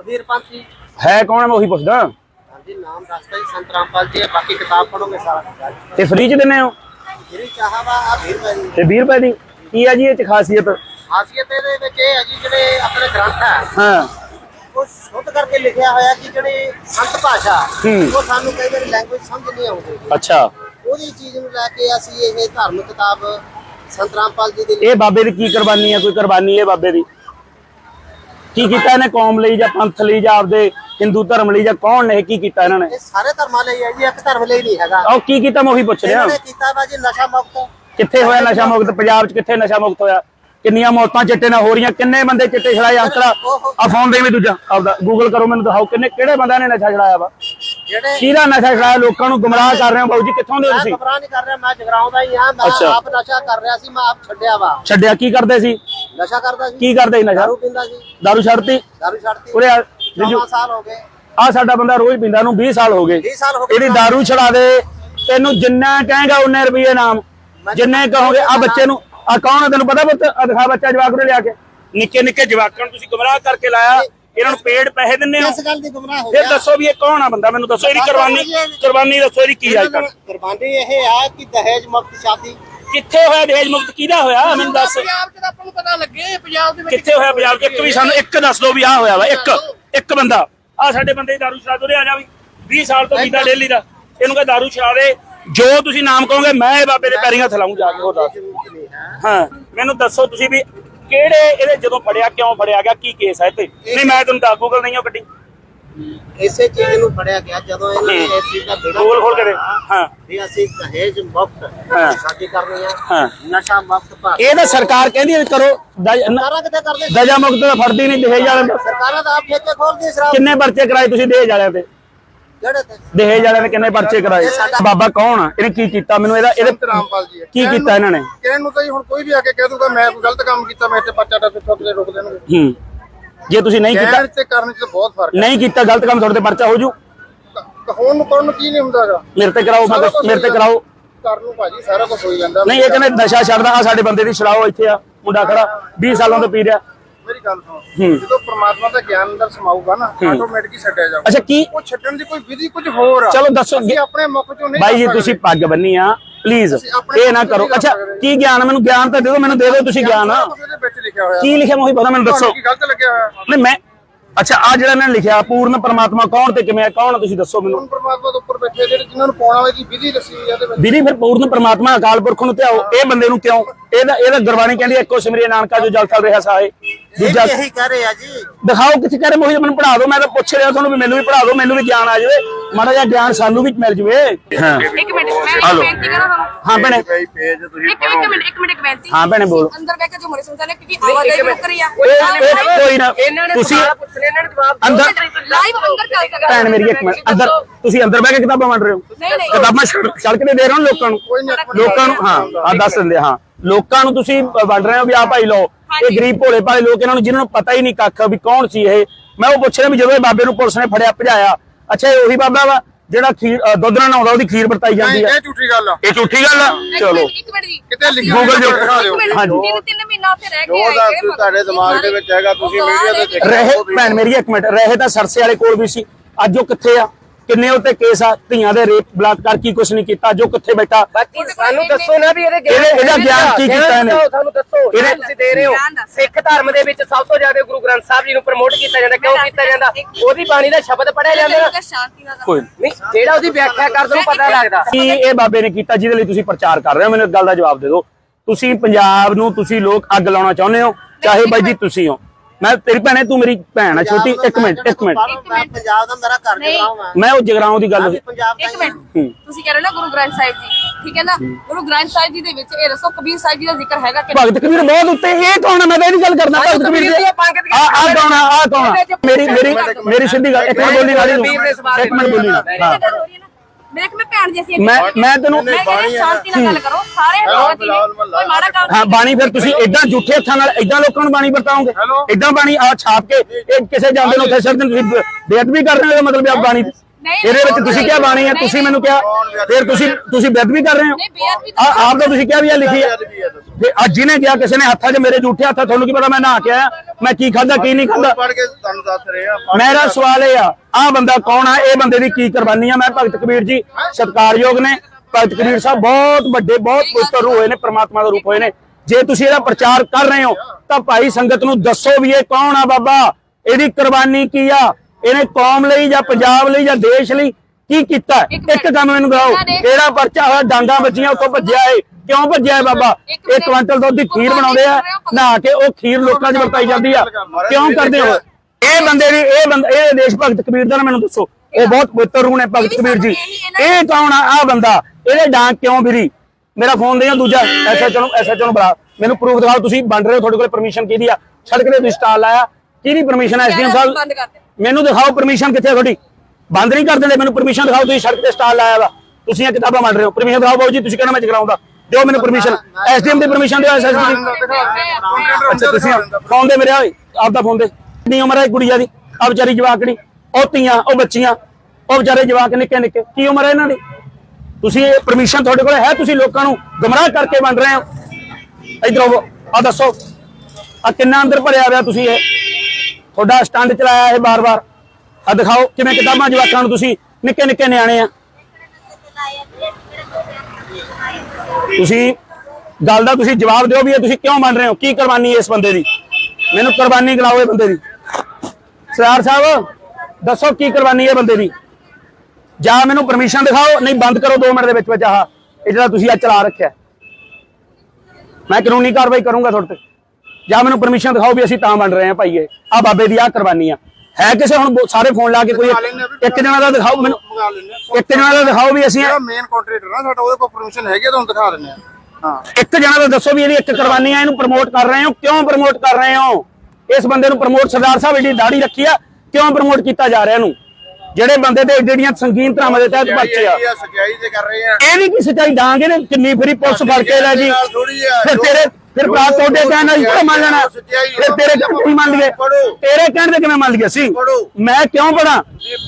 ਕਬੀਰ ਪੰਥ ਜੀ। ਹੈ ਕੌਣ ਮੈਂ ਉਹੀ ਪੁੱਛਦਾ। ਹਾਂਜੀ ਨਾਮ ਦੱਸਦਾ ਜੀ ਸੰਤ ਰਾਮਪਾਲ ਜੀ ਬਾਕੀ ਕਿਤਾਬ ਪੜੋਗੇ ਸਾਰਾ। ਤੇ ਫ੍ਰੀ ਚ ਹੋ? ਜਿਹੜੀ ਚਾਹਵਾ ਆ ਵੀਰ ਭਾਈ ਤੇ 20 ਰੁਪਏ ਦੀ? ਕੀ ਆ ਜੀ ਇਹ ਚ ਖਾਸੀਅਤ? ਖਾਸੀਅਤ ਇਹਦੇ ਵਿੱਚ ਇਹ ਹੈ ਜੀ ਜਿਹੜੇ ਆਪਣੇ ਗ੍ਰੰਥ ਹੈ ਹਾਂ। ਸ਼ੁੱਧ ਕਰਕੇ ਲਿਖਿਆ ਹੋਇਆ ਕਿ ਜਿਹੜੀ ਸੰਤ ਭਾਸ਼ਾ ਹੂੰ। ਉਹ ਸਾਨੂੰ ਕਈ ਵਾਰੀ ਲੈਂਗੁਏਜ ਸਮਝ ਨਹੀਂ ਆਉਂਦੀ। ਅੱਛਾ। ਉਹਦੀ ਚੀਜ਼ ਨੂੰ ਲੈ ਕੇ ਅਸੀਂ ਇਹ ਧਾਰਮਿਕ ਕਿਤਾਬ ਸੰਤ ਰਾਮਪਾਲ ਜੀ ਦੀ ਇਹ ਬਾਬੇ ਦੀ ਕੀ ਕੁਰਬਾਨੀ ਹੈ ਕੋਈ ਕੁਰਬਾਨੀ ਹੈ ਬਾਬੇ ਦੀ? ਕੀ ਕੀਤਾ ਇਹਨੇ? ਕੌਮ ਲਈ ਜਾਂ ਪੰਥ ਲਈ ਜਾਂ ਆਪਦੇ ਹਿੰਦੂ ਧਰਮ ਲਈ ਜਾਂ ਕੌਣ ਨੇ ਇਹ ਕੀ ਕੀਤਾ ਇਹਨਾਂ ਨੇ? ਇਹ ਸਾਰੇ ਧਰਮਾਂ ਲਈ ਹੈ ਜੀ ਇੱਕ ਧਰਮ ਲਈ ਨਹੀਂ ਹੈਗਾ। ਉਹ ਕੀ ਕੀਤਾ ਮੈਂ ਉਹੀ ਪੁੱਛ ਰਿਹਾ। ਇਹਨਾਂ ਨੇ ਕੀਤਾ ਵਾ ਜੀ ਨਸ਼ਾ ਮੁਕਤ। ਕਿੱਥੇ ਹੋਇਆ ਨਸ਼ਾ ਮੁਕਤ? ਪੰਜਾਬ 'ਚ ਕਿੱਥੇ ਨਸ਼ਾ ਮੁਕਤ ਹੋਇਆ? ਕਿੰਨੀਆਂ ਮੌਤਾਂ ਚਿੱਟੇ ਨਾਲ ਹੋ ਰਹੀਆਂ ਕਿੰਨੇ ਬੰਦੇ ਚਿੱਟੇ ਛੜਾਏ ਅੰਕੜਾ ਆ ਫੋਨ ਦੇ ਵੀ ਦੂਜਾ ਆਪਦਾ ਗੂਗਲ ਕਰੋ ਮੈਨੂੰ ਦਿਖਾਓ ਕਿੰਨੇ ਕਿਹੜੇ ਬੰਦਿਆਂ ਨੇ ਨਸ਼ਾ ਛੜਾਇਆ ਵਾ? ਕਿਹਦਾ ਨਸ਼ਾ ਛੜਾਇਆ ਲੋਕਾਂ ਨੂੰ ਗੁੰਮਰਾਹ ਕਰ ਰਹੇ ਹੋ ਬਾਊ ਜੀ ਕਿੱਥੋਂ ਦੇ ਹੋ ਮੈਂ ਤੁਸੀਂ? ਖਬਰਾਂ ਨਹੀਂ ਕਰ ਰਿਹਾ ਮੈਂ ਜਗਰਾਉਂਦਾ ਹੀ ਹਾਂ ਮੈਂ ਅੱਛਾ। ਆਪ ਨਸ਼ਾ ਕਰ ਰਿਹਾ ਸੀ ਮੈਂ ਆਪ ਛੱਡਿਆ ਵਾ। ਛੱਡਿਆ ਕੀ ਕਰਦੇ ਸੀ? ਨਸ਼ਾ ਕਰਦਾ ਸੀ। ਕੀ ਕਰਦੇ ਸੀ ਨਸ਼ਾ? ਦਾਰੂ ਪੀਂਦਾ ਸੀ। ਦਾਰੂ ਛੱਡਤੀ? ਦਾਰੂ ਛੱਡਤੀ। ਉਰੇ ਆ, ਰਿਜੂ। 9 ਸਾਲ ਹੋ ਗਏ। ਆ ਸਾਡਾ ਬੰਦਾ ਰੋਜ਼ ਪੀਂਦਾ ਨੂੰ 20 ਸਾਲ ਹੋ ਗਏ। 20 ਸਾਲ ਹੋ ਗਏ ਇਹਦੀ दारू ਛੜਾ ਦੇ ਤੈਨੂੰ ਜਿੰਨਾ ਕਹੇਗਾ ਉਹਨੇ ਰੁਪਏ ਨਾਮ। ਜਿੰਨੇ ਕਹੋਗੇ ਆ ਬੱਚੇ ਨੂੰ ਆ ਕੌਣ ਆ ਤੈਨੂੰ ਪਤਾ ਪੁੱਤ? ਆ ਦਿਖਾ ਬੱਚਾ ਜਵਾਕ ਨੂੰ ਲਿਆ ਕੇ। ਨਿੱਕੇ ਨਿੱਕੇ ਜਵਾਕਾਂ ਨੂੰ ਤੁਸੀਂ ਗੁੰਮਰਾਹ ਕਰਕੇ ਲਾਇਆ। ਇਹਨਾਂ ਨੂੰ ਪੇੜ ਪੈਸੇ ਦਿੰਦੇ ਹੋ। ਇਸ ਗੱਲ ਦੀ ਗੁੰਮਰਾਹ ਹੋ ਫਿਰ ਗਿਆ। ਦੱਸੋ ਵੀ ਇਹ ਕੌਣ ਆ ਬੰਦਾ? ਮੈਨੂੰ ਦੱਸੋ ਇਹਦੀ ਕੁਰਬਾਨੀ ਕੁਰਬਾਨੀ ਦੱਸੋ ਇਹਦੀ ਕੀ ਆਈ ਤੱਕ ਕੁਰਬਾਨੀ ਇਹ ਆ ਕਿ ਦਹੇਜ ਮੁਕਤ ਸ਼ਾਦੀ। ਕਿੱਥੇ ਹੋਇਆ ਦਹੇਜ ਮੁਕਤ ਕਿਹਦਾ ਹੋਇਆ? ਮੈਨੂੰ ਦੱਸ। ਪੰਜਾਬ ਚ ਤਾਂ ਆਪਾਂ ਨੂੰ ਪਤਾ ਲੱਗੇ ਪੰਜਾਬ ਦੇ ਵਿੱਚ ਕਿੱਥੇ ਹੋਇਆ ਪੰਜਾਬ 'ਚ? ਇੱਕ ਵੀ ਸਾਨੂੰ ਇੱਕ ਦੱਸ ਦਿਓ ਵੀ ਆ ਹੋਇਆ ਵਾ। ਇੱਕ ਇੱਕ ਬੰਦਾ। ਆ ਸਾਡੇ ਬੰਦੇ ਦੀ ਦਾਰੂ ਛੜਾ ਦੋ ਆ ਜਾ ਵੀ। 20 ਸਾਲ ਤੋਂ ਪੀਂਦਾ ਡੇਲੀ ਦਾ। ਇਹਨੂੰ ਕਹ ਦਾਰੂ ਛੜਾ ਦੇ। ਜੋ ਤੁਸੀਂ ਨਾਮ ਕਹੋਗੇ ਮੈਂ ਇਹ ਬਾਬੇ ਦੇ ਪੈਰੀਂ ਹੱਥ ਲਾਉਂ ਜਾ ਕੇ ਹੋਰ ਦੱਸ। ਹਾਂ ਮੈਨੂੰ ਦੱਸੋ ਤੁਸੀਂ ਵੀ ਕਿਹੜੇ ਇਹਦੇ ਜਦੋਂ ਫੜਿਆ ਕਿਉਂ ਫੜਿਆ ਗਿਆ ਕੀ ਕੇਸ ਹੈ ਤੇ ਨਹੀਂ ਮੈਂ ਤੁਹਾਨੂੰ ਦੱਸ ਗੂਗਲ ਨਹੀਂ ਉਹ ਕੱਢੀ ਇਸੇ ਚੀਜ਼ ਨੂੰ ਫੜਿਆ ਗਿਆ ਜਦੋਂ ਇਹਨਾਂ ਨੇ ਇਸ ਚੀਜ਼ ਦਾ ਬੇੜਾ ਖੋਲ ਖੋਲ ਕੇ ਦੇ। ਹਾਂ। ਵੀ ਅਸੀਂ ਦਹੇਜ ਮੁਕਤ। ਸ਼ਾਦੀ ਕਰਨੀ ਆ ਹਾਂ। ਨਸ਼ਾ ਮੁਕਤ ਭਾਰਤ। ਇਹ ਤਾਂ ਸਰਕਾਰ ਕਹਿੰਦੀ ਹੈ ਕਰੋ ਸਰਕਾਰਾਂ ਕਿਤੇ ਕਰਦੇ? ਦਜਾ ਮੁਕਤ ਤਾਂ ਫੜਦੀ ਨਹੀਂ ਦਹੇਜ ਵਾਲਿਆਂ ਸਰਕਾਰਾਂ ਤਾਂ ਆਪ ਠੇਕੇ ਖੋਲਦੀ ਸ਼ਰਾਬ। ਕਿੰਨੇ ਪਰਚੇ ਕਰਾਏ ਤੁਸੀਂ ਦਹੇਜ ਵਾਲਿਆਂ ਤੇ? ਦਹੇਜ ਵਾਲਿਆਂ ਨੇ ਕਿੰਨੇ ਪਰਚੇ ਕਰਾਏ? ਬਾਬਾ ਕੌਣ ਆ? ਇਹਨੇ ਕੀ ਕੀਤਾ? ਮੈਨੂੰ ਇਹਦਾ ਇਹਦੇ ਰਾਮਪਾਲ ਜੀ। ਕੀ ਕੀਤਾ ਇਹਨਾਂ ਨੇ? ਕਹਿਣ ਨੂੰ ਤਾਂ ਜੀ ਹੁਣ ਕੋਈ ਵੀ ਆ ਕੇ ਕਹਿ ਦੂਗਾ ਮੈਂ ਕੋਈ ਗਲਤ ਕੰਮ ਕੀਤਾ ਮੈਂ ਇੱਥੇ ਪਰਚਾ ਟੱਕ ਠੋਕ ਦੇ ਰੋਕ ਦੇਣਗੇ ਹੂੰ। ਜੇ ਤੁਸੀਂ ਨਹੀਂ ਕੀਤਾ ਕਹਿਣ ਤੇ ਕਰਨ ਚ ਤਾਂ ਬਹੁਤ ਫ਼ਰਕ ਨਹੀਂ ਕੀਤਾ ਗਲਤ ਕੰਮ ਤੁਹਾਡੇ ਤੇ ਪਰਚਾ ਹੋ ਜੂ। ਹੁਣ ਨੂੰ ਕਰਨ ਨੂੰ ਕੀ ਨਹੀਂ ਹੁੰਦਾਗਾ। ਮੇਰੇ ਤੇ ਕਰਾਓ ਮੇਰੇ ਤੇ ਕਰਾਓ। ਕਰਨ ਨੂੰ ਭਾਜੀ ਸਾਰਾ ਕੁਝ ਹੋ ਹੀ ਜਾਂਦਾ। ਨਹੀਂ ਇਹ ਕਹਿੰਦੇ ਨਸ਼ਾ ਛੱਡਦਾ ਆ ਸਾਡੇ ਬੰਦੇ ਦੀ ਛਡਾਓ ਇੱਥੇ ਆ ਮੁੰਡਾ ਖੜਾ 20 ਸਾਲਾਂ ਤੋਂ ਪੀ ਰਿਹਾ। ਮੇਰੀ ਗੱਲ ਸੁਣੋ। ਹੂੰ। ਜਦੋਂ ਪ੍ਰਮਾਤਮਾ ਦਾ ਗਿਆਨ ਅੰਦਰ ਸਮਾਊਗਾ ਨਾ ਆਟੋਮੈਟਿਕ ਹੀ ਛੱਡਿਆ ਜਾਊਗਾ। ਅੱਛਾ ਕੀ ਉਹ ਛੱਡਣ ਦੀ ਕੋਈ ਵਿਧੀ ਕੁਝ ਹੋਰ ਆ। ਚਲੋ ਦੱਸੋ ਆਪਣੇ ਮੁੱਖ ਚੋਂ ਨਹੀਂ ਬਾਈ ਜੀ ਤੁਸੀਂ। ਪੱਗ ਬੰਨੀ ਆ ਪਲੀਜ਼ ਇਹ ਨਾ ਕਰੋ। ਅੱਛਾ। ਕੀ ਗਿਆਨ ਮੈਨੂੰ ਗਿਆਨ ਤਾਂ ਦੇ ਦਿਓ ਮੈਨੂੰ ਦੇ ਦਿਓ ਤੁਸੀਂ ਗਿਆਨ ਕੀ ਲਿਖਿਆ ਮੈਂ ਉਹੀ ਪਤਾ ਮੈਨੂੰ ਦੱਸੋ। ਗਲਤ ਲੱਗਿਆ ਹੋਇਆ? ਨਹੀਂ ਮੈਂ ਅੱਛਾ ਆ ਜਿਹੜਾ ਇਹਨਾਂ ਨੇ ਲਿਖਿਆ ਪੂਰਨ ਪਰਮਾਤਮਾ ਕੌਣ ਤੇ ਕਿਵੇਂ ਆ ਕੌਣ ਤੁਸੀਂ ਦੱਸੋ ਮੈਨੂੰ। ਪ੍ਰਮਾਤਮਾ ਦੇ ਉੱਪਰ ਬੈਠੇ ਜਿਹੜੇ ਜਿਨ੍ਹਾਂ ਨੂੰ ਪਾਉਣ ਵਾਲੀ ਦੀ ਵਿਧੀ ਦੱਸੀ ਆ ਇਹਦੇ ਵਿੱਚ। ਵੀਰੇ ਫਿਰ ਪੂਰਨ ਪਰਮਾਤਮਾ ਅਕਾਲ ਪੁਰਖ ਨੂੰ ਧਿਆਓ। ਇਹ ਬੰਦੇ ਨੂੰ ਕਿਉਂ? ਇਹਦਾ ਇਹਦਾ ਗੁਰਬਾਣੀ ਕਹਿੰਦੀ ਹੈ, ਇੱਕੋ ਸਿਮਰਿਆ ਨਾਨਕਾ ਜੋ ਜਲ ਥਲ ਰਿਹਾ ਸਾਏ ਇਹ ਦੂਜਾ ਵੀ ਇਹੀ ਕਹਿ ਰਹੇ ਆ ਜੀ। ਦਿਖਾਓ ਕਿੱਥੇ ਕਰੇ ਮੋਹਿਤ ਮੈਨੂੰ ਪੜਾ ਦਿਓ ਮੈਂ ਤਾਂ ਪੁੱਛ ਰਿਹਾ ਤੁਹਾਨੂੰ ਵੀ ਮੈਨੂੰ ਵੀ ਪੜਾ ਦਿਓ ਮੈਨੂੰ ਵੀ ਗਿਆਨ ਆ ਜਾਵੇ। ਮਾੜਾ ਜਿਹਾ ਗਿਆਨ ਸਾਨੂੰ ਵੀ ਮਿਲ ਜਾਵੇ। ਹਾਂ। ਇੱਕ ਮਿੰਟ ਮੈਂ ਇੱਕ ਹਲੋ। ਬੇਨਤੀ ਕਰਾਂ ਤੁਹਾਨੂੰ। ਹਾਂ ਭੈਣੇ। ਪੇਜ ਤੁਸੀਂ ਇੱਕ ਇੱਕ ਮਿੰਟ ਇੱਕ ਮਿੰਟ ਇੱਕ ਬੇਨਤੀ। ਹਾਂ ਭੈਣੇ ਬੋਲੋ। ਅੰਦਰ ਬਹਿ ਕੇ ਜੋ ਮਰੇ ਸਮਝਾਣੇ ਕਿਉਂਕਿ ਆਵਾਜ਼ਾਂ ਰੁਕ ਰਹੀ ਆ। ਇਹ ਇਹ ਕੋਈ ਨਾ। ਇਹਨਾਂ ਨੇ ਤੁਸੀਂ ਇਹਨਾਂ ਨੇ ਜਵਾਬ ਅੰਦਰ ਲਾਈਵ ਅੰਦਰ ਚੱਲ ਸਕਦਾ। ਭੈਣ ਮੇਰੀ ਇੱਕ ਮਿੰਟ ਅੰਦਰ ਤੁਸੀਂ ਅੰਦਰ ਬਹਿ ਕੇ ਕਿਤਾਬਾਂ ਵੰਡ ਰਹੇ ਹੋ। ਨਹੀਂ ਨਹੀਂ। ਕਿਤਾਬਾਂ ਸੜਕ ਸੜਕ ਤੇ ਦੇ ਰਹੇ ਹੋ ਨਾ ਲੋਕਾਂ ਨੂੰ। ਲੋਕਾਂ ਨੂੰ ਹਾਂ ਆ ਦੱਸ ਦਿੰਦੇ ਹਾਂ। ਲੋਕਾਂ ਨੂੰ ਤੁਸੀਂ ਵੰਡ ਰਹੇ ਹੋ ਵੀ ਆ ਭਾਈ ਲਓ ਇਹ। ਗਰੀਬ ਭੋਲੇ ਭਾਲੇ ਲੋਕ ਇਹਨਾਂ ਨੂੰ ਜਿਨ੍ਹਾਂ ਨੂੰ ਪਤਾ ਹੀ ਨਹੀਂ ਕੱਖ ਵੀ ਕੌਣ ਸੀ ਇਹ। ਮੈਂ ਉਹ ਪੁੱਛ ਰਿਹਾ ਵੀ ਜਦੋਂ ਇਹ ਬਾਬੇ ਨੂੰ ਪੁਲਿਸ ਨੇ ਫੜਿਆ ਭਜਾਇਆ। ਅੱਛਾ ਇਹ ਉਹੀ ਬਾਬਾ ਵਾ? ਜਿਹੜਾ ਖੀਰ ਅ, ਦੁੱਧ ਨਾਲ ਨਹਾਉਂਦਾ ਉਹਦੀ ਖੀਰ ਵਰਤਾਈ ਜਾਂਦੀ ਹੈ ਇਹ ਝੂਠੀ ਗੱਲ ਆ। ਇਹ ਝੂਠੀ ਗੱਲ ਆ? ਚਲੋ। ਮਿੰਟ, ਇੱਕ ਮਿੰਟ ਜੀ। ਕਿਤੇ ਲਿਖਿਆ Google ਦੇ ਦਿਖਾ ਦਿਓ ਹਾਂਜੀ। ਤਿੰਨ ਤਿੰਨ ਮਹੀਨਾ ਉੱਥੇ ਰਹਿ ਕੇ ਜੋ ਆਏ ਦਾ ਗਏ ਤੁਹਾਡੇ ਦਿਮਾਗ ਦੇ ਵਿੱਚ ਹੈਗਾ ਤੁਸੀਂ ਮੀਡੀਆ ਤੇ ਦੇਖਿਆ ਰਹੇ ਭੈਣ ਮੇਰੀ ਇੱਕ ਮਿੰਟ ਰਹੇ ਤਾਂ ਸਰਸੇ ਵਾਲੇ ਕੋਲ ਵੀ ਸੀ। ਅੱਜ ਉਹ ਕਿੱਥੇ ਆ? ਕਿੰਨੇ ਉੱਤੇ ਕੇਸ ਆ? ਧੀਆਂ ਦੇ ਰੇਪ ਬਲਾਤਕਾਰ ਕੀ ਕੁਛ ਨਹੀਂ ਕੀਤਾ ਜੋ ਕਿੱਥੇ ਬੈਠਾ? ਬਾਕੀ ਸਾਨੂੰ ਦੱਸੋ ਨਾ ਵੀ ਇਹਦੇ ਇਹਦੇ- ਇਹਦਾ ਗਿਆਨ ਕੀ ਕੀਤਾ ਇਹਨੇ? ਸਾਨੂੰ ਦੱਸੋ। ਇਹਨੇ- ਇਹਨੇ ਤੁਸੀਂ ਦੇ ਰਹੇ ਹੋ। ਗਿਆਨ ਦੱਸ। ਸਿੱਖ ਧਰਮ ਦੇ ਵਿੱਚ ਸਭ ਤੋਂ ਜ਼ਿਆਦਾ ਗੁਰੂ ਗ੍ਰੰਥ ਸਾਹਿਬ ਜੀ ਨੂੰ ਪ੍ਰਮੋਟ ਕੀਤਾ ਜਾਂਦਾ ਕਿਉਂ ਕੀਤਾ ਜਾਂਦਾ? ਉਹਦੀ ਬਾਣੀ ਦਾ ਸ਼ਬਦ ਪੜਿਆ ਜਾਂਦਾ ਨਾ। ਸ਼ਾਂਤੀ ਨਾਲ ਕੋਈ ਨਹੀਂ ਜਿਹੜਾ ਉਹਦੀ ਵਿਆਖਿਆ ਕਰਦੇ ਨੂੰ ਪਤਾ ਲੱਗਦਾ। ਕੀ ਇਹ ਬਾਬੇ ਨੇ ਕੀਤਾ ਜਿਹਦੇ ਲਈ ਤੁਸੀਂ ਪ੍ਰਚਾਰ ਕਰ ਰਹੇ ਹੋ? ਮੈਨੂੰ ਇੱਕ ਗੱਲ ਦਾ ਜਵਾਬ ਦੇ ਦਿਓ। ਤੁਸੀਂ ਪੰਜਾਬ ਨੂੰ ਤੁਸੀਂ ਲੋਕ ਅੱਗ ਲਾਉਣਾ ਚਾਹੁੰਦੇ ਹੋ ਚਾਹੇ ਬਾਈ ਜੀ ਤੁਸੀਂ ਹੋ। ਮੈਂ ਤੇਰੀ ਭੈਣੇ ਤੂੰ ਮੇਰੀ ਭੈਣ ਆ ਛੋਟੀ ਇੱਕ ਮਿੰਟ ਇੱਕ ਮਿੰਟ। ਮੈਂ ਪੰਜਾਬ ਦਾ ਮੇਰਾ ਘਰ ਨਹੀਂ। ਜਗਰਾਉਂ ਆ ਮੈਂ ਉਹ ਜਗਰਾਉਂ ਦੀ ਗੱਲ ਵੀ ਪੰਜਾਬ ਦਾ ਇੱਕ ਹੀ ਮਿੰਟ। ਹੂੰ। ਤੁਸੀਂ ਕਹਿ ਰਹੇ ਹੋ ਨਾ ਗੁਰੂ ਗ੍ਰੰਥ ਸਾਹਿਬ ਜੀ। ਠੀਕ ਹੈ ਨਾ? ਗੁਰੂ ਗ੍ਰੰਥ ਸਾਹਿਬ ਜੀ ਦੇ ਵਿੱਚ ਇਹ ਦੱਸੋ ਕਬੀਰ ਸਾਹਿਬ ਜੀ ਦਾ ਜ਼ਿਕਰ ਹੈਗਾ ਕਿ ਭਗਤ ਕਬੀਰ ਬਹੁਤ ਉੱਤੇ ਇਹ ਕੌਣ ਮੈਂ ਤਾਂ ਇਹਦੀ ਗੱਲ ਕਰਦਾ ਭਗਤ ਕਬੀਰ ਦੀ। ਆ ਆ ਕੌਣ ਆ? ਆ ਕੌਣ ਆ? ਮੇਰੀ ਮੇਰੀ ਮੇਰੀ ਸਿੱਧੀ ਗੱਲ ਇੱਕ ਮਿੰਟ ਬੋਲੀ ਨਾ ਇੱਕ ਮਿੰਟ ਬੋਲੀ ਨਾ। ਮੈਂ ਭੈਣ ਜੀ ਅਸੀਂ ਮੈਂ ਮੈਂ ਤੈਨੂੰ ਮੈਂ ਕਹਿੰਦੀ ਸ਼ਾਂਤੀ ਨਾਲ ਗੱਲ ਕਰੋ? ਸਾਰੇ ਲੋਕ ਜੀ ਨੇ ਕੋਈ ਮਾੜਾ ਕੰਮ ਹਾਂ ਬਾਣੀ ਫਿਰ ਤੁਸੀਂ ਇਦਾਂ ਝੂਠੇ ਹੱਥਾਂ ਨਾਲ ਇਦਾਂ ਲੋਕਾਂ ਨੂੰ ਬਾਣੀ ਵਰਤਾਓਗੇ? ਇਦਾਂ ਬਾਣੀ ਆ ਛਾਪ ਕੇ ਇਹ ਕਿਸੇ ਜਾਂਦੇ ਨੂੰ ਉੱਥੇ ਸਿਰ ਤੁਸੀਂ ਬੇਅਦਬੀ ਕਰ ਰਹੇ ਹੋ ਮਤਲਬ ਆ ਬਾਣੀ ਇਹਦੇ ਵਿੱਚ ਤੁਸੀਂ ਕਿਹਾ ਬਾਣੀ ਹੈ ਤੁਸੀਂ ਮੈਨੂੰ ਕਿਹਾ ਫਿਰ ਤੁਸੀਂ ਤੁਸੀਂ ਬੇਅਦਬੀ ਕਰ ਰਹੇ ਹੋ? ਆ ਆਪ ਤਾਂ ਤੁਸੀਂ ਕਿਹਾ ਵੀ ਇਹ ਲਿਖੀ ਹੈ ਤੇ ਅੱਜ ਜਿਹਨੇ ਗਿਆ ਕਿਸੇ ਨੇ ਹੱਥਾਂ 'ਚ ਮੇਰੇ ਝੂਠੇ ਹੱਥਾਂ ਤੁਹਾਨੂੰ ਕੀ ਪਤਾ ਮੈਂ ਨਹਾ ਕੇ ਆਇਆ ਮੈਂ ਕੀ ਖਾਦਾ ਕੀ ਨਹੀਂ ਖਾਦਾ ਪੜ ਕੇ ਤੁਹਾਨੂੰ ਦੱਸ ਰਹੇ ਆ ਮੇਰਾ ਸਵਾਲ ਇਹ ਆ ਆਹ ਬੰਦਾ ਕੌਣ ਆ? ਇਹ ਬੰਦੇ ਦੀ ਕੀ ਕੁਰਬਾਨੀ ਆ? ਮੈਂ ਭਗਤ ਕਬੀਰ ਜੀ ਸਤਿਕਾਰਯੋਗ ਨੇ। ਭਗਤ ਕਬੀਰ ਸਾਹਿਬ ਬਹੁਤ ਵੱਡੇ ਬਹੁਤ ਪਵਿੱਤਰ ਰੂਹ ਹੋਏ ਨੇ ਪ੍ਰਮਾਤਮਾ ਦਾ ਰੂਪ ਹੋਏ ਨੇ। ਜੇ ਤੁਸੀਂ ਇਹਦਾ ਪ੍ਰਚਾਰ ਕਰ ਰਹੇ ਹੋ ਤਾਂ ਭਾਈ ਸੰਗਤ ਨੂੰ ਦੱਸੋ ਵੀ ਇਹ ਕੌਣ ਆ ਬਾਬਾ? ਇਹਦੀ ਕੁਰਬਾਨੀ ਕੀ ਆ? ਇਹਨੇ ਕੌਮ ਲਈ ਜਾਂ ਪੰਜਾਬ ਲਈ ਜਾਂ ਦੇਸ਼ ਲਈ ਕੀ ਕੀਤਾ? ਇੱਕ ਕੰਮ ਮੈਨੂੰ ਨੇ- ਕਿਹੜਾ ਪਰਚਾ ਹੋਇਆ ਡਾਂਗਾ ਬੱਜੀਆਂ ਉੱਥੋਂ ਭੱਜਿਆ ਏ ਕਿਉਂ ਭੱਜਿਆ ਬਾਬਾ? ਇਹ ਕੁਆਂਟਲ ਦੁੱਧ ਦੀ ਖੀਰ ਬਣਾਉਂਦੇ ਆ ਨਹਾ ਕੇ ਉਹ ਖੀਰ ਲੋਕਾਂ 'ਚ ਵਰਤਾਈ ਜਾਂਦੀ ਆ। ਕਿਉਂ ਕਰਦੇ ਹੋ? ਇਹ ਬੰਦੇ ਦੀ ਇਹ ਬੰਦਾ ਇਹ ਦੇਸ਼ ਭਗਤ ਕਬੀਰ ਦਾ ਮੈਨੂੰ ਦੱਸੋ। ਇਹ ਬਹੁਤ ਪਵਿੱਤਰ ਰੂਹ ਨੇ ਭਗਤ ਕਬੀਰ ਜੀ। ਇਹ ਕੌਣ ਆ? ਆ ਬੰਦਾ। ਇਹਦੇ ਡਾਂਗ ਕਿਉਂ ਫਿਰੀ? ਮੇਰਾ ਫੋਨ ਦੇ ਜਾਂ ਦੂਜਾ? ਐਸਐਚਓ ਨੂੰ ਐਸਐਚਓ ਨੂੰ ਬੁਲਾ। ਮੈਨੂੰ ਪ੍ਰੂਫ ਦਿਖਾਓ ਤੁਸੀਂ ਵੰਡ ਰਹੇ ਹੋ ਤੁਹਾਡੇ ਕੋਲ ਪਰਮਿਸ਼ਨ ਕਿਹਦੀ ਆ? ਸੜਕ ਤੇ ਤੁਸੀਂ ਸਟਾਲ ਲਾਇਆ। ਕਿਹਦੀ ਪਰਮਿਸ਼ਨ ਐਸਡੀਐਮ ਸਾਹਿਬ ਦੇ ਮੈਨੂੰ ਦਿਖਾਓ ਪਰਮਿਸ਼ਨ ਕਿੱਥੇ ਤੁਹਾਡੀ? ਬੰਦ ਨਹੀਂ ਕਰ ਦਿੰਦੇ ਮੈਨੂੰ ਪਰਮਿਸ਼ਨ ਦਿਖਾਓ ਤੁਸੀਂ ਸੜਕ ਤੇ ਸਟਾਲ ਲਾਇਆ ਵਾ। ਤੁਸੀਂ ਇਹ ਕਿਤਾਬਾਂ ਮੰਨ ਰਹੇ ਹੋ। ਪਰਮਿਸ਼ਨ ਦਿਖਾਓ ਬਾਬੂ ਜੀ ਤੁਸੀਂ ਕਹਿੰਦੇ ਮੈਂ ਜਗਰਾਉਂਦਾ ਦਿਓ ਮੈਨੂੰ ਪਰਮਿਸ਼ਨ ਐਸਡੀਐਮ ਦੀ ਪਰਮਿਸ਼ਨ ਦਿਓ ਐਸਐਸਪੀ ਦੀ। ਅੱਛਾ ਤੁਸੀਂ ਫੋਨ ਦੇ ਮੇਰੇ ਓਏ ਆਪਦਾ ਫੋਨ ਦੇ। ਕਿੰਨੀ ਉਮਰ ਹੈ ਗੁੜੀਆ ਦੀ? ਆ ਵਿਚਾਰੀ ਜਵਾਕੜੀ ਉਹ ਧੀਆਂ ਉਹ ਬੱਚੀਆਂ। ਉਹ ਵਿਚਾਰੇ ਜਵਾਕ ਨਿੱਕੇ ਨਿੱਕੇ। ਕੀ ਉਮਰ ਹੈ ਇਹਨਾਂ ਦੀ? ਤੁਸੀਂ ਇਹ ਪਰਮਿਸ਼ਨ ਤੁਹਾਡੇ ਕੋਲ ਹੈ? ਤੁਸੀਂ ਲੋਕਾਂ ਨੂੰ ਗਮਰਾਹ ਕਰਕੇ ਵੰਡ ਰਹੇ ਹੋ। ਇਧਰੋਂ ਆ ਦੱਸੋ। ਆ ਕਿੰਨਾ ਅੰਦਰ ਭਰਿਆ ਹੋਇਆ ਤੁਸੀਂ ਇਹ? ਤੁਹਾਡਾ ਸਟੰਡ ਚਲਾਇਆ ਇਹ ਬਾਰ-ਬਾਰ। ਆ ਦਿਖਾਓ ਕਿਵੇਂ ਕਿਤਾਬਾਂ ਜਵਾਕਾਂ ਨੂੰ ਤੁਸੀਂ ਨਿੱਕੇ ਨਿੱਕੇ ਨਿਆਣੇ ਆ। ਤੁਸੀਂ ਗੱਲ ਦਾ ਤੁਸੀਂ ਜਵਾਬ ਦਿਓ ਵੀ ਇਹ ਤੁਸੀਂ ਕਿਉਂ ਮੰਨ ਰਹੇ ਹੋ? ਕੀ ਕੁਰਬਾਨੀ ਇਸ ਬੰਦੇ ਦੀ? ਮੈਨੂੰ ਕੁਰਬਾਨੀ ਗਲਾਓ ਇਹ ਬੰਦੇ ਦੀ। ਸਰਦਾਰ ਸਾਹਿਬ, ਦੱਸੋ ਕੀ ਕੁਰਬਾਨੀ ਇਹ ਬੰਦੇ ਦੀ? ਜਾਂ ਮੈਨੂੰ ਪਰਮਿਸ਼ਨ ਦਿਖਾਓ, ਨਹੀਂ ਬੰਦ ਕਰੋ 2 ਮਿੰਟ ਦੇ ਵਿੱਚ ਵਿੱਚ ਆਹ, ਇਹ ਜਿਹੜਾ ਤੁਸੀਂ ਆ ਚਲਾ ਰੱਖਿਆ। ਮੈਂ ਕਾਨੂੰਨੀ ਕਾਰਵਾਈ ਕਰੂੰਗਾ ਤੁਹਾਡੇ ਤੇ। ਜਾਂ ਮੈਨੂੰ ਪਰਮਿਸ਼ਨ ਦਿਖਾਓ ਵੀ ਅਸੀਂ ਤਾਂ ਬਣ ਰਹੇ ਹਾਂ ਭਾਈ ਇਹ। ਆ ਬਾਬੇ ਦੀ ਆ ਕੁਰਬਾਨੀ ਆ। ਹੈ ਕਿਸੇ ਹੁਣ ਸਾਰੇ ਫੋਨ ਲਾ ਕੇ ਕੋਈ ਇੱਕ- ਜਣਾ ਦਾ ਦਿਖਾਓ ਮੈਨੂੰ। ਮੰਗਾ ਇੱਕ ਜਣਾ ਦਾ ਦਿਖਾਓ ਵੀ ਅਸੀਂ ਜਿਹੜਾ ਮੇਨ ਕੰਟਰੈਕਟਰ ਨਾ ਸਾਡਾ ਉਹਦੇ ਕੋਲ ਪਰਮਿਸ਼ਨ ਹੈਗੀ ਆ ਤੁਹਾਨੂੰ ਦਿਖਾ ਦਿੰਦੇ ਆ। ਹਾਂ। ਇੱਕ ਜਣਾ ਦਾ ਦੱਸੋ ਵੀ ਇਹਦੀ ਇੱਕ ਕੁਰਬਾਨੀ ਆ ਇਹਨੂੰ ਪ੍ਰਮੋਟ ਕਰ ਰਹੇ ਹੋ? ਕਿਉਂ ਪ੍ਰਮੋਟ ਕਰ ਰਹੇ ਹੋ? ਇਸ ਬੰਦੇ ਨੂੰ ਪ੍ਰਮੋਟ ਸਰਦਾਰ ਸਾਹਿਬ ਏਡੀ ਦਾੜੀ ਰੱਖੀ ਆ ਕਿਉਂ ਪ੍ਰਮੋਟ ਕੀਤਾ ਜਾ ਰਿਹਾ ਇਹਨੂੰ? ਜਿਹੜੇ ਬੰਦੇ ਤੇ ਜਿਹੜੀਆਂ ਸੰਗੀਨ ਧਰਾਵਾਂ ਦੇ ਤਹਿਤ ਬੱਚੇ ਆ। ਸਚਾਈ ਤੇ ਕਰ ਰਹੇ ਆ। ਇਹ ਵੀ ਕੀ ਸਚਾਈ ਡਾਂਗੇ ਨੇ ਕਿੰਨੀ ਫਰੀ ਪੁਲਿਸ ਫੜ ਕੇ ਲੈ ਜੀ। ਫਿਰ ਤੇਰੇ ਫਿਰ ਭਰਾ ਤੁਹਾਡੇ ਕਹਿਣ ਨਾਲ ਕਿਉਂ ਮੰਨ ਲੈਣਾ। ਫਿਰ ਤੇਰੇ ਕਹਿਣ ਹੀ ਮੰਨ ਲਈਏ। ਤੇਰੇ ਕਹਿਣ ਤੇ ਕਿਵੇਂ ਮੰਨ ਲਈਏ ਸੀ ਮੈਂ ਕਿਉਂ ਪੜਾ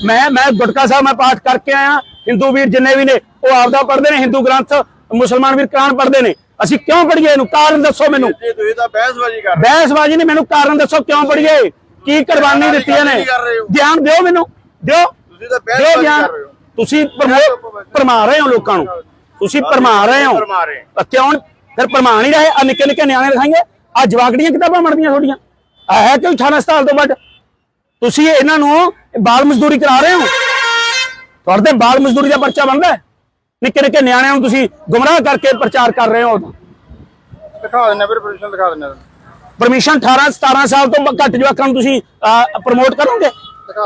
ਮੈਂ ਮੈਂ ਗੁਟਕਾ ਸਾਹਿਬ ਮੈਂ ਪਾਠ ਕਰਕੇ ਆਇਆ। ਹਿੰਦੂ ਵੀਰ ਜਿੰਨੇ ਵੀ ਨੇ ਉਹ ਆਪਦਾ ਪੜ੍ਹਦੇ ਨੇ। ਹਿੰਦੂ ਗ੍ਰੰਥ ਮੁਸਲਮਾਨ ਵੀਰ ਕੁਰਾਨ ਪੜ੍ਹਦੇ ਨੇ। ਅਸੀਂ ਕਿਉਂ ਪੜ੍ਹੀਏ ਇਹਨੂੰ? ਕਾਰਨ ਦੱਸੋ ਮੈਨੂੰ। ਜੇ ਤੁਸੀਂ ਤਾਂ ਬਹਿਸਬਾਜ਼ੀ ਕਰ ਰਹੇ ਬਹਿਸਬਾਜ਼ੀ ਨੇ ਮੈਨੂੰ ਕਾਰਨ ਦੱਸੋ ਕਿਉਂ ਪੜ੍ਹੀਏ? ਕੀ ਕੁਰਬਾਨੀ ਦਿੱਤੀ ਇਹਨੇ ਗਿਆਨ ਦਿਓ ਮੈਨੂੰ। ਦਿਓ। ਤੁਸੀਂ ਤਾਂ ਬਹਿਸਬਾਜ਼ੀ ਕਰ ਰਹੇ ਹੋ। ਤੁਸੀਂ ਪ੍ਰਮੋ- ਰਹੇ ਹੋ। ਲੋਕਾਂ ਨੂੰ। ਤੁਸੀਂ ਭਰਮਾ ਰਹੇ ਹੋ। ਕਿਉਂ ਫਿਰ ਭਰਮਾ ਨਹੀਂ ਰਹੇ ਆ ਨਿੱਕੇ ਨਿੱਕੇ ਨਿਆਣੇ ਦਿਖਾਈਏ ਆ ਜਵਾਗੜੀਆਂ ਕਿਤਾਬਾਂ ਬਣਦੀਆਂ ਤੁਹਾਡੀਆਂ। ਆ ਹੈ ਕੋਈ 18 ਸਾਲ ਤੋਂ ਵੱਡ ਤੁਸੀਂ ਇਹਨਾਂ ਨੂੰ ਬਾਲ ਮਜ਼ਦੂਰੀ ਕਰਾ ਰਹੇ ਹੋ? ਤੁਹਾਡੇ ਤੇ ਬਾਲ ਮਜ਼ਦੂਰੀ ਦਾ ਪਰਚਾ ਬਣਦਾ ਹੈ? ਨਿੱਕੇ ਨਿੱਕੇ ਨਿਆਣਿਆਂ ਨੂੰ ਤੁਸੀਂ ਗੁੰਮਰਾਹ ਕਰਕੇ ਪ੍ਰਚਾਰ ਕਰ ਰਹੇ ਹੋ। ਦਿਖਾ ਦਿੰਦੇ ਫਿਰ ਪਰਮਿਸ਼ਨ ਦਿਖਾ ਦਿੰਦੇ ਪਰਮਿਸ਼ਨ 18 17 ਸਾਲ ਤੋਂ ਘੱਟ ਜਵਾਕਾਂ ਨੂੰ ਤੁਸੀਂ ਪ੍ਰਮੋਟ ਕਰੋਗੇ?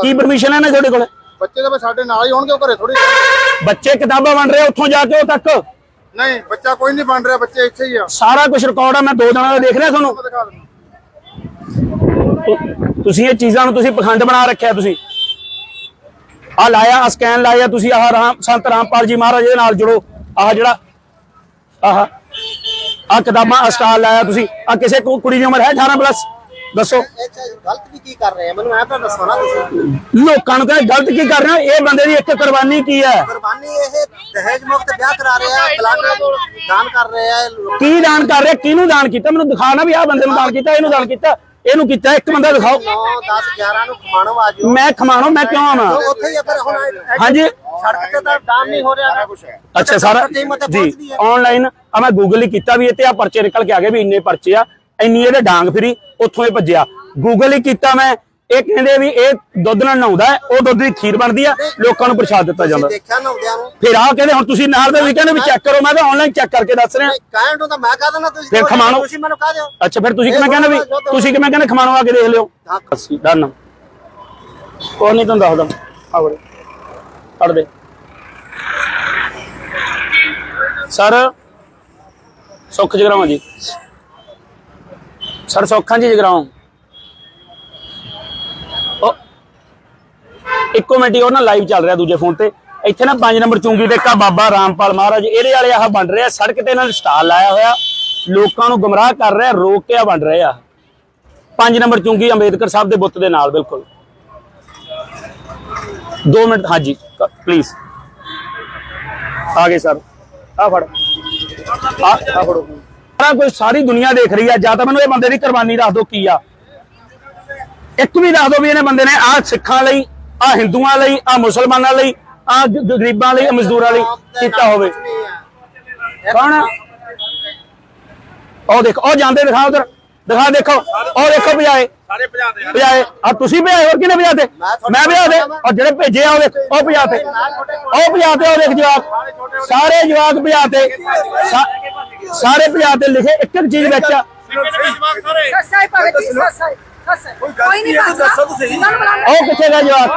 ਕੀ ਪਰਮਿਸ਼ਨ ਹੈ। ਨਾ ਤੁਹਾਡੇ ਕੋਲ? ਬੱਚੇ ਤਾਂ ਸਾਡੇ ਨਾਲ ਹੀ ਹੋਣਗੇ ਉਹ ਘਰੇ ਥੋੜੀ ਬੱਚੇ ਕਿਤਾਬਾਂ ਵੰਡ ਰਹੇ ਉੱਥੋਂ ਜਾ ਕੇ ਉਹ ਤੱਕ। ਨਹੀਂ ਬੱਚਾ ਕੋਈ ਨਹੀਂ ਬਣ ਰਿਹਾ ਬੱਚੇ ਇੱਥੇ ਹੀ ਆ। ਸਾਰਾ ਕੁਝ ਰਿਕਾਰਡ ਆ ਮੈਂ ਦੋ ਦਿਨਾਂ ਦਾ ਦੇਖ ਰਿਹਾ ਤੁਹਾਨੂੰ। ਮੈਂ ਦਿਖਾ ਦਿੰਦਾ। ਤੁ- ਤੁਸੀਂ ਇਹ ਚੀਜ਼ਾਂ ਨੂੰ ਤੁਸੀਂ ਪਖੰਡ ਬਣਾ ਰੱਖਿਆ ਤੁਸੀਂ। ਆ ਲਾਇਆ ਆ ਸਕੈਨ ਲਾਇਆ ਤੁਸੀਂ ਆਹ ਰਾਮ ਸੰਤ ਰਾਮਪਾਲ ਜੀ ਮਹਾਰਾਜ ਦੇ ਨਾਲ ਜੁੜੋ। ਆਹ ਜਿਹੜਾ ਆਹ ਆ ਕਿਤਾਬਾਂ ਸਟਾਲ ਲਾਇਆ ਤੁਸੀਂ। ਆ ਕਿਸੇ ਕੋ ਕੁੜੀ ਦੀ ਉਮਰ ਹੈ 18 ਪਲੱਸ ਦੱਸੋ। ਗਲਤ ਵੀ ਕੀ ਕਰ ਰਹੇ ਆ? ਮੈਨੂੰ ਐ ਤਾਂ ਦੱਸੋ ਨਾ ਤੁਸੀਂ। ਲੋਕਾਂ ਨੂੰ ਕਹਿੰਦੇ ਗਲਤ ਕੀ ਕਰ ਰਹੇ ਹੋ ਇਹ ਬੰਦੇ ਦੀ ਇੱਕ ਕੁਰਬਾਨੀ ਕੀ ਹੈ? ਕੁਰਬਾਨੀ ਇਹ ਦਹੇਜ ਮੁਕਤ ਵਿਆਹ ਕਰਾ ਰਹੇ ਆ ਬਲੱਡ ਦਾਨ ਕਰ ਰਹੇ ਆ ਲੋਕ। ਕੀ ਦਾਨ ਕਰ ਰਿਹਾ ਕਿਹਨੂੰ ਦਾਨ ਕੀਤਾ? ਮੈਨੂੰ ਦਿਖਾ ਨਾ ਵੀ ਆਹ ਬੰਦੇ ਨੂੰ ਦਾਨ ਕੀਤਾ ਇਹਨੂੰ ਦਾਨ ਕੀਤਾ ਇਹਨੂੰ ਕੀਤਾ ਇੱਕ ਬੰਦਾ ਦਿਖਾਓ। 9 10 11 ਨੂੰ ਖਮਾਣੋ ਆ ਜਾਓ ਮੈਂ ਖਮਾਣੋ ਮੈਂ ਕਿਉਂ ਆਵਾਂ? ਉੱਥੇ ਹੀ ਅਗਰ ਹੁਣ ਇਹ- ਹਾਂਜੀ। ਸੜਕ ਤੇ ਤਾਂ ਦਾਨ ਨਹੀਂ ਹੋ ਰਿਹਾ। ਅੱਛਾ ਸਾਰਾ ਤੇ ਜੀ। ਆਨਲਾਈਨ ਆ ਮੈਂ ਗੂਗਲ ਹੀ ਕੀਤਾ ਵੀ ਇਹ ਤੇ ਆ ਪਰਚੇ ਨਿਕਲ ਕੇ ਆ ਗਏ ਵੀ ਇੰਨੇ ਪਰਚੇ ਆ। ਇੰਨੀ ਇਹਦੇ ਡਾਂਗ ਫਿਰੀ ਉੱਥੋਂ ਇਹ ਭੱਜਿਆ। ਗੂਗਲ ਹੀ ਕੀਤਾ ਮੈਂ ਇਹ ਕਹਿੰਦੇ ਵੀ ਇਹ ਦੁੱਧ ਨਾਲ ਨਹਾਉਂਦਾ ਹੈ, ਉਹ ਦੁੱਧ ਦੀ ਖੀਰ ਬਣਦੀ ਆ ਲੋਕਾਂ ਨੂੰ ਪ੍ਰਸ਼ਾਦ ਦਿੱਤਾ ਜਾਂਦਾ। ਦੇਖਿਆ ਨਾ ਹੁੰਦਿਆਂ ਨੂੰ? ਫਿਰ ਆ ਕਹਿੰਦੇ ਹੁਣ ਤੁਸੀਂ ਨਾਲ ਦੇ ਵੀ ਕਹਿੰਦੇ ਵੀ ਚੈੱਕ ਕਰੋ ਮੈਂ ਤਾਂ ਆਨਲਾਈਨ ਚੈੱਕ ਕਰਕੇ ਦੱਸ ਰਿਹਾ। ਕਾਇੰਟ ਹੁੰਦਾ ਮੈਂ ਕਹ ਦਿੰਦਾ ਤੁਸੀਂ ਫਿਰ ਖਮਾਣੋ। ਤੁਸੀਂ ਮੈਨੂੰ ਕਹ ਦਿਓ। ਅੱਛਾ ਫਿਰ ਤੁਸੀਂ ਕਿਵੇਂ ਕਹਿੰਦੇ ਵੀ ਤੁਸੀਂ ਕਿਵੇਂ ਕਹਿੰਦੇ ਖਮਾਣੋ ਆ ਕੇ ਦੇਖ ਲਿਓ। ਅਸੀਂ ਡਨ। ਕੋਈ ਨਹੀਂ ਤੁਹਾਨੂੰ ਦੱਸਦਾ। ਆ ਬੜੇ ਪੜ ਦੇ। ਸਰ ਸੁੱਖ ਜਗਰਾਵਾਂ ਜੀ। ਸਰ ਸੌਖਾਂ ਜੀ ਜਗਰਾਵਾਂ ਇੱਕੋ ਮਿੰਟ ਹੀ ਉਹ ਨਾ ਲਾਈਵ ਚੱਲ ਰਿਹਾ ਦੂਜੇ ਫੋਨ ਤੇ। ਇੱਥੇ ਨਾ 5 ਨੰਬਰ ਚੁੰਗੀ ਤੇ ਬਾਬਾ ਰਾਮਪਾਲ ਮਹਾਰਾਜ, ਇਹਦੇ ਵਾਲੇ ਆਹ ਬਣ ਰਿਹਾ ਸੜਕ ਤੇ ਇਹਨਾਂ ਨੇ ਸਟਾਲ ਲਾਇਆ ਹੋਇਆ। ਲੋਕਾਂ ਨੂੰ ਗੁੰਮਰਾਹ ਕਰ ਰਿਹਾ ਰੋਕ ਕੇ ਆ ਬਣ ਰਹੇ ਆ। 5 ਨੰਬਰ ਚੁੰਗੀ ਅੰਬੇਦਕਰ ਸਾਹਿਬ ਦੇ ਬੁੱਤ ਦੇ ਨਾਲ, ਬਿਲਕੁਲ। 2 ਮਿੰਟ, ਹਾਂਜੀ ਪਲੀਜ਼ ਆ ਗਏ ਸਰ। ਆ ਫੜ। ਆ ਫੜੋ। ਸਾਰਾ ਕੁਝ ਸਾਰੀ ਦੁਨੀਆ ਦੇਖ ਰਹੀ ਆ ਜਾਂ ਤਾਂ ਮੈਨੂੰ ਇਹ ਬੰਦੇ ਦੀ ਕੁਰਬਾਨੀ ਦੱਸ ਦਿਓ ਕੀ ਆ। ਇੱਕ ਵੀ ਦੱਸ ਦਿਓ ਵੀ ਇਹਨੇ ਬੰਦੇ ਨੇ ਆ ਸਿੱਖਾਂ ਲਈ ਆ ਹਿੰਦੂਆਂ ਲਈ ਆ ਮੁਸਲਮਾਨਾਂ ਲਈ ਆ ਗਰੀਬਾਂ ਲਈ ਆਹ ਮਜ਼ਦੂਰਾਂ ਲਈ ਕੀਤਾ ਹੋਵੇ। ਕੌਣ ਆ? ਉਹ ਦੇਖ ਉਹ ਜਾਂਦੇ ਦਿਖਾ ਉਧਰ। ਦਿਖਾ ਦੇਖੋ। ਉਹ ਦੇਖੋ ਭਜਾਏ। ਸਾਰੇ ਭਜਾਦੇ ਭਜਾਏ। ਆ ਤੁਸੀਂ ਭਜਾਏ ਹੋਰ ਕਿਹਨੇ ਭਜਾਤੇ? ਮੈਂ ਭਜਾਤੇ ਔਰ ਜਿਹੜੇ ਭੇਜੇ ਆ ਉਹ ਦੇਖ ਉਹ ਭਜਾਤੇ। ਉਹ ਭਜਾਤੇ ਉਹ ਦੇਖ ਜਵਾਕ। ਸਾਰੇ ਜਵਾਕ ਭਜਾਤੇ। ਸਾਰੇ ਭਜਾਤੇ ਲਿਖੇ ਇੱਕ ਇੱਕ ਚੀਜ਼ ਵਿੱਚ। ਆ। ਸਸਾਈ ਭਗਤ ਜੀ ਸਸਾਈ ਸਸਾਈ। ਕੋਈ ਨਹੀਂ ਦੱਸੋ ਤੁਸੀਂ। ਉਹ ਕਿੱਥੇ ਗਿਆ ਜਵਾਕ?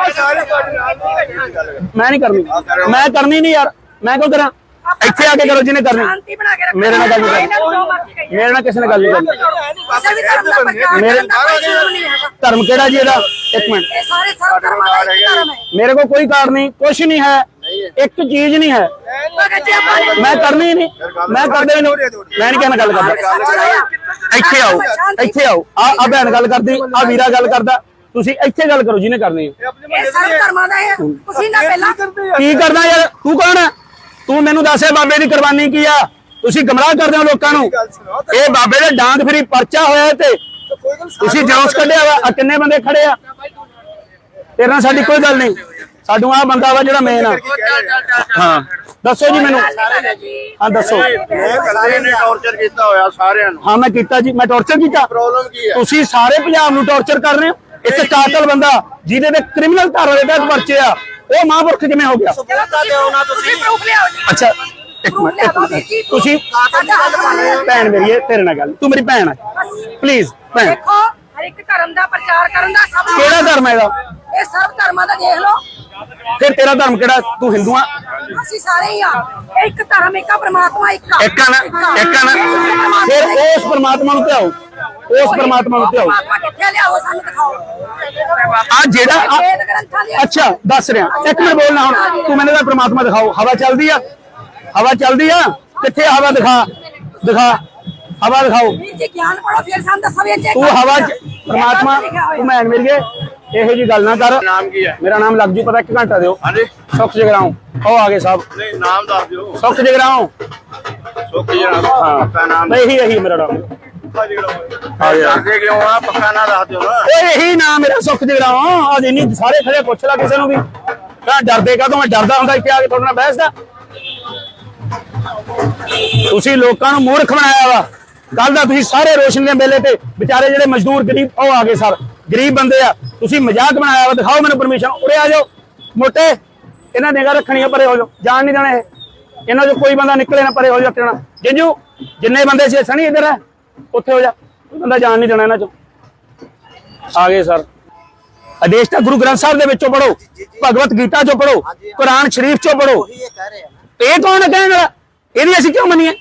ਮੈਂ ਨਹੀਂ ਕਰਨੀ। ਮੈਂ ਕਰਨੀ ਨਹੀਂ ਯਾਰ। ਮੈਂ ਕਿਉਂ ਕਰਾਂ? ਇੱਥੇ ਆ ਕੇ ਕਰੋ ਜਿਹਨੇ ਕਰਨੀ। ਸ਼ਾਂਤੀ ਬਣਾ ਕੇ ਰੱਖੋ। ਮੇਰੇ ਨਾਲ ਗੱਲ ਨਹੀਂ ਕਰਨੀ। ਜੋ ਮਰਜ਼ੀ। ਮੇਰੇ ਨਾਲ ਕਿਸੇ ਨੇ ਗੱਲ ਨਹੀਂ ਕਰਨੀ। ਕਿਸੇ ਵੀ ਧਰਮ ਦਾ ਪ੍ਰਚਾਰ ਮੇਰੇ- ਕਰਨ ਦਾ ਕੋਈ ਜ਼ਰੂਰ ਨਹੀਂ ਹੈਗਾ। ਧਰਮ ਕਿਹੜਾ ਜੀ ਇਹਦਾ? ਇੱਕ ਮਿੰਟ। ਇਹ ਸਾਰੇ ਸਰਬ ਧਰਮਾਂ ਦਾ ਇੱਕ ਧਰਮ ਹੈ। ਮੇਰੇ ਕੋਲ ਕੋਈ ਕਾਰਨ ਨਹੀਂ ਕੁਝ ਨਹੀਂ ਹੈ। ਇੱਕ ਚੀਜ਼ ਨਹੀਂ ਹੈ। ਭਗਤ ਜੀ ਆਪਾਂ ਮੈਂ ਕਰਨੀ ਹੀ ਨਹੀਂ ਮੈਂ ਕਰਦੇ ਹੀ ਨਹੀਂ। ਮੈਂ ਨਹੀਂ ਕਹਿਣਾ ਗੱਲ ਕਰਦਾ। ਇੱਥੇ ਆਓ। ਇੱਥੇ ਆਓ। ਆ ਆ ਭੈਣ ਗੱਲ ਕਰਦੀ ਆ ਵੀਰਾ ਗੱਲ ਕਰਦਾ। ਤੁਸੀਂ ਇੱਥੇ ਗੱਲ ਕਰੋ ਜਿਹਨੇ ਕਰਨੀ ਹੈ। ਇਹ ਸਰਬ ਧਰਮਾਂ ਦਾ ਹੈ। ਤੁਸੀਂ ਨਾ ਪਹਿਲਾਂ ਕੀ ਕਰਦਾ ਯਾਰ? ਤੂੰ ਕੌਣ ਹੈ? ਤੂੰ ਮੈਨੂੰ ਦੱਸ ਇਹ ਬਾਬੇ ਦੀ ਕੁਰਬਾਨੀ ਕੀ ਆ? ਤੁਸੀਂ ਗਮਰਾਹ ਕਰਦੇ ਹੋ ਲੋਕਾਂ ਨੂੰ। ਇਹ ਬਾਬੇ ਦੇ ਡਾਂਗ ਫਰੀ ਪਰਚਾ ਹੋਇਆ ਤੇ ਤੁਸੀਂ ਜਲੂਸ ਕੱਢਿਆ ਆ ਕਿੰਨੇ ਬੰਦੇ ਖੜੇ ਆ? ਤੇਰੇ ਨਾਲ ਸਾਡੀ ਕੋਈ ਗੱਲ ਨਹੀਂ। ਸਾਡੂ ਆ ਬੰਦਾ ਵਾ ਜਿਹੜਾ ਮੇਨ ਆ। ਹਾਂ ਦੱਸੋ ਜੀ ਮੈਨੂੰ। ਹਾਂ ਦੱਸੋ। ਇਹ ਨੇ ਟੌਰਚਰ ਕੀਤਾ ਹੋਇਆ ਸਾਰਿਆਂ ਨੂੰ। ਹਾਂ ਮੈਂ ਕੀਤਾ ਜੀ ਮੈਂ ਟੌਰਚਰ ਕੀਤਾ। ਪ੍ਰੋਬਲਮ ਕੀ ਹੈ ਤੁਸੀਂ ਸਾਰੇ ਪੰਜਾਬ ਨੂੰ ਟੌਰਚਰ ਕਰ ਰਹੇ ਹੋ। ਇੱਕ ਕਾਤਲ ਬੰਦਾ ਜਿਹਦੇ ਤੇ ਕ੍ਰਿਮੀਨਲ ਧਾਰਾ ਦੇ ਤਹਿਤ ਪਰਚੇ ਆ। ਉਹ ਮਹਾਂਪੁਰਖ ਕਿਵੇਂ ਹੋ ਗਿਆ? ਸਬੂਤ ਦਿਓ ਨਾ ਤੁਸੀਂ? ਤੁਸੀਂ ਪ੍ਰੂਫ ਲਿਆਓ ਜੀ। ਅੱਛਾ ਇੱਕ ਮਿੰਟ ਇੱਕ ਮਿੰਟ। ਤੁਸੀਂ ਭੈਣ ਮੇਰੀ ਇਹ ਤੇਰੇ ਨਾਲ ਗੱਲ। ਤੂੰ ਮੇਰੀ ਭੈਣ ਆ। ਪਲੀਜ਼ ਭੈਣ। ਦੇਖੋ ਹਰ ਇੱਕ ਧਰਮ ਦਾ ਪ੍ਰਚਾਰ ਕਰਨ ਦਾ ਸਭ ਕਿਹੜਾ ਧਰਮ ਹੈ ਇਹਦਾ ਇਹ ਸਰਬ ਧਰਮਾਂ ਦਾ ਦੇਖ ਲਓ। ਫਿਰ ਤੇਰਾ ਧਰਮ ਕਿਹੜਾ? ਤੂੰ ਹਿੰਦੂ ਆ? ਅਸੀਂ ਸਾਰੇ ਹੀ ਆ। ਇੱਕ ਧਰਮ ਇੱਕ ਆ ਪ੍ਰਮਾਤਮਾ ਇੱਕ ਆ। ਇੱਕ ਆ ਨਾ ਇੱਕ ਆ ਨਾ। ਫਿਰ ਉਸ ਪਰਮਾਤਮਾ ਨੂੰ ਧਿਆਓ। ਉਸ ਪਰਮਾਤਮਾ ਨੂੰ ਧਿਆਓ। ਪਰਮਾਤਮਾ ਕਿੱਥੇ ਲਿਆਓ ਸਾਨੂੰ ਦਿਖਾਓ। ਆ ਜਿਹੜਾ ਆ- ਵੇਦ ਗ੍ਰੰਥਾਂ ਦੀ ਅੱਛਾ ਦੱਸ ਰਿਹਾ। ਇੱਕ ਮਿੰਟ ਬੋਲਣਾ ਹੁਣ। ਤੂੰ ਮੈਨੂੰ ਦਾ ਪ੍ਰਮਾਤਮਾ ਦਿਖਾਓ। ਹਵਾ ਚੱਲਦੀ ਆ? ਹਵਾ ਚੱਲਦੀ ਆ? ਕਿੱਥੇ ਹਵਾ? ਦਿਖਾ। ਦਿਖਾ। ਹਵਾ ਦਿਖਾਓ। ਵੀਰ ਜੀ ਗਿਆਨ ਪੜੋ ਫਿਰ ਸਾਨੂੰ ਦੱਸੋ ਵੀ ਇਹ ਤੂੰ ਹਵਾ ਚ ਪਰਮਾਤਮਾ ਤੂੰ ਭੈਣ ਮੇਰੀਏ ਇਹੋ ਜੀ ਗੱਲ ਨਾ ਕਰ। ਨਾਮ ਕੀ ਹੈ? ਮੇਰਾ ਨਾਮ ਲਗਜੂ ਪਤਾ ਇੱਕ ਘੰਟਾ ਦਿਓ। ਹਾਂਜੀ। ਸੁੱਖ ਜਗਰਾਉਂ। ਉਹ ਆ ਗਏ ਸਾਹਿਬ ਨਹੀਂ ਨਾਮ ਦੱਸ ਦਿਓ। ਸੁੱਖ ਜਗਰਾਉਂ। ਸੋਕੀ ਜਰਾ ਹਾਂ। ਪੱਕਾ ਨਾਮ। ਬਈ ਇਹੀ ਇਹੀ ਮੇਰਾ ਨਾਮ। ਆ ਜਾਂਦੇ ਕਿਉਂ ਆ ਪੱਕਾ ਨਾਮ ਦੱਸ ਦਿਓ ਨਾ ਓਏ ਇਹੀ ਨਾਮ ਮੇਰਾ ਸੁੱਖ ਜਗਰਾਉਂ ਅੱਜ ਇੰਨੀ ਸਾਰੇ ਖੜੇ ਪੁੱਛ ਲੈ ਕਿਸੇ ਨੂੰ ਵੀ। ਕਹਾਂ ਡਰਦੇ ਕਾ ਮੈਂ ਡਰਦਾ ਹੁੰਦਾ ਇੱਥੇ ਆ ਕੇ ਤੁਹਾਡੇ ਨਾਲ ਬਹਿਸਦਾ। ਤੁਸੀਂ ਲੋਕਾਂ ਨੂੰ ਮੂਰਖ ਬਣਾਇਆ ਵਾ। ਕੱਲ ਦਾ ਤੁਸੀਂ ਸਾਰੇ ਰੋਸ਼ਨ ਦੇ ਮੇਲੇ ਤੇ ਵਿਚਾਰੇ ਜਿਹੜੇ ਮਜ਼ਦੂਰ ਗਰੀਬ ਉਹ ਆ ਗਏ ਸਰ। ਗਰੀਬ ਬੰਦੇ ਆ। ਤੁਸੀਂ ਮਜ਼ਾਕ ਬਣਾਇਆ ਵਾ। ਦਿਖਾਓ ਮੈਨੂੰ ਪਰਮਿਸ਼ਨ ਉਰੇ ਆ ਜਾਓ। ਮੋਟੇ ਇਹਨਾਂ ਨਿਗਾਹ ਰੱਖਣੀ ਆ ਪਰੇ ਹੋ ਜਾਓ। ਜਾਣ ਨਹੀਂ ਦੇਣਾ ਇਹ। ਇਹਨਾਂ ਚੋਂ ਕੋਈ ਬੰਦਾ ਨਿਕਲੇ ਨਾ ਪਰੇ ਹੋ ਜਾਓ ਜਿੰਜੂ ਜਿੰਨੇ ਬੰਦੇ ਸੀ ਸਣੀ ਇੱਧਰ ਉੱਥੇ ਹੋ ਜਾ। ਕੋਈ ਬੰਦਾ ਜਾਣ ਨਹੀਂ ਦੇਣਾ ਇਹਨਾਂ ਚੋਂ। ਆ ਗਏ ਸਰ। ਆਦੇਸ਼ ਤਾਂ ਗੁਰੂ ਗ੍ਰੰਥ ਸਾਹਿਬ ਦੇ ਵਿੱਚੋਂ ਪੜੋ ਭਗਵਤ ਗੀਤਾ ਚੋਂ ਪੜੋ ਕੁਰਾਨ ਸ਼ਰੀਫ ਚੋਂ ਪੜੋ ਇਹ ਕੌਣ ਹੈ ਕਹਿਣ ਵਾਲਾ? ਇਹਦੀ ਅਸੀਂ ਕਿਉਂ ਮੰਨੀਏ?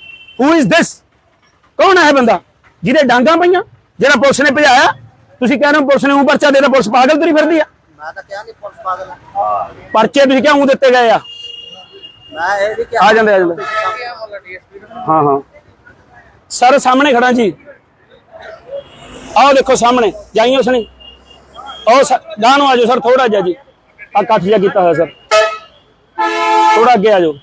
ਹੂ ਇਜ਼ ਦਿਸ ਕੌਣ ਹੈ ਬੰਦਾ? ਜਿਹਦੇ ਡਾਂਗਾਂ ਪਈਆਂ ਜਿਹੜਾ ਪੁਲਿਸ ਨੇ ਭਜਾਇਆ। ਤੁਸੀਂ ਕਹਿ ਰਹੇ ਹੋ ਪੁਲਿਸ ਨੇ ਉਹ ਪਰਚਾ ਦੇਣਾ ਪੁਲਿਸ ਪਾਗਲ ਤੁਰੀ ਫਿਰਦੀ ਆ। ਮੈਂ ਤਾਂ ਕਿਹਾ ਨਹੀਂ ਪੁਲਿਸ ਪਾਗਲ ਆ। ਪਰਚੇ ਤੁਸੀਂ ਕਿਉਂ ਦਿੱਤੇ ਗਏ ਆ? ਮੈਂ ਇਹ ਵੀ ਕਿਹਾ ਆ ਜਾਂਦੇ ਆ ਜਾਂਦੇ। ਹਾਂ ਹਾਂ। ਸਰ ਸਾਹਮਣੇ ਖੜਾ ਜੀ। ਆਓ ਦੇਖੋ ਸਾਹਮਣੇ, ਜਾਈਓ ਸਣੀ। ਉਹ ਗਾਂ ਨੂੰ ਆਜੋ ਸਰ ਥੋੜਾ ਜਿਹਾ ਜੀ। ਆ ਕੱਟ ਜਿਹਾ ਕੀਤਾ ਹੋਇਆ ਸਰ। ਥੋੜਾ ਅੱਗੇ ਆਜੋ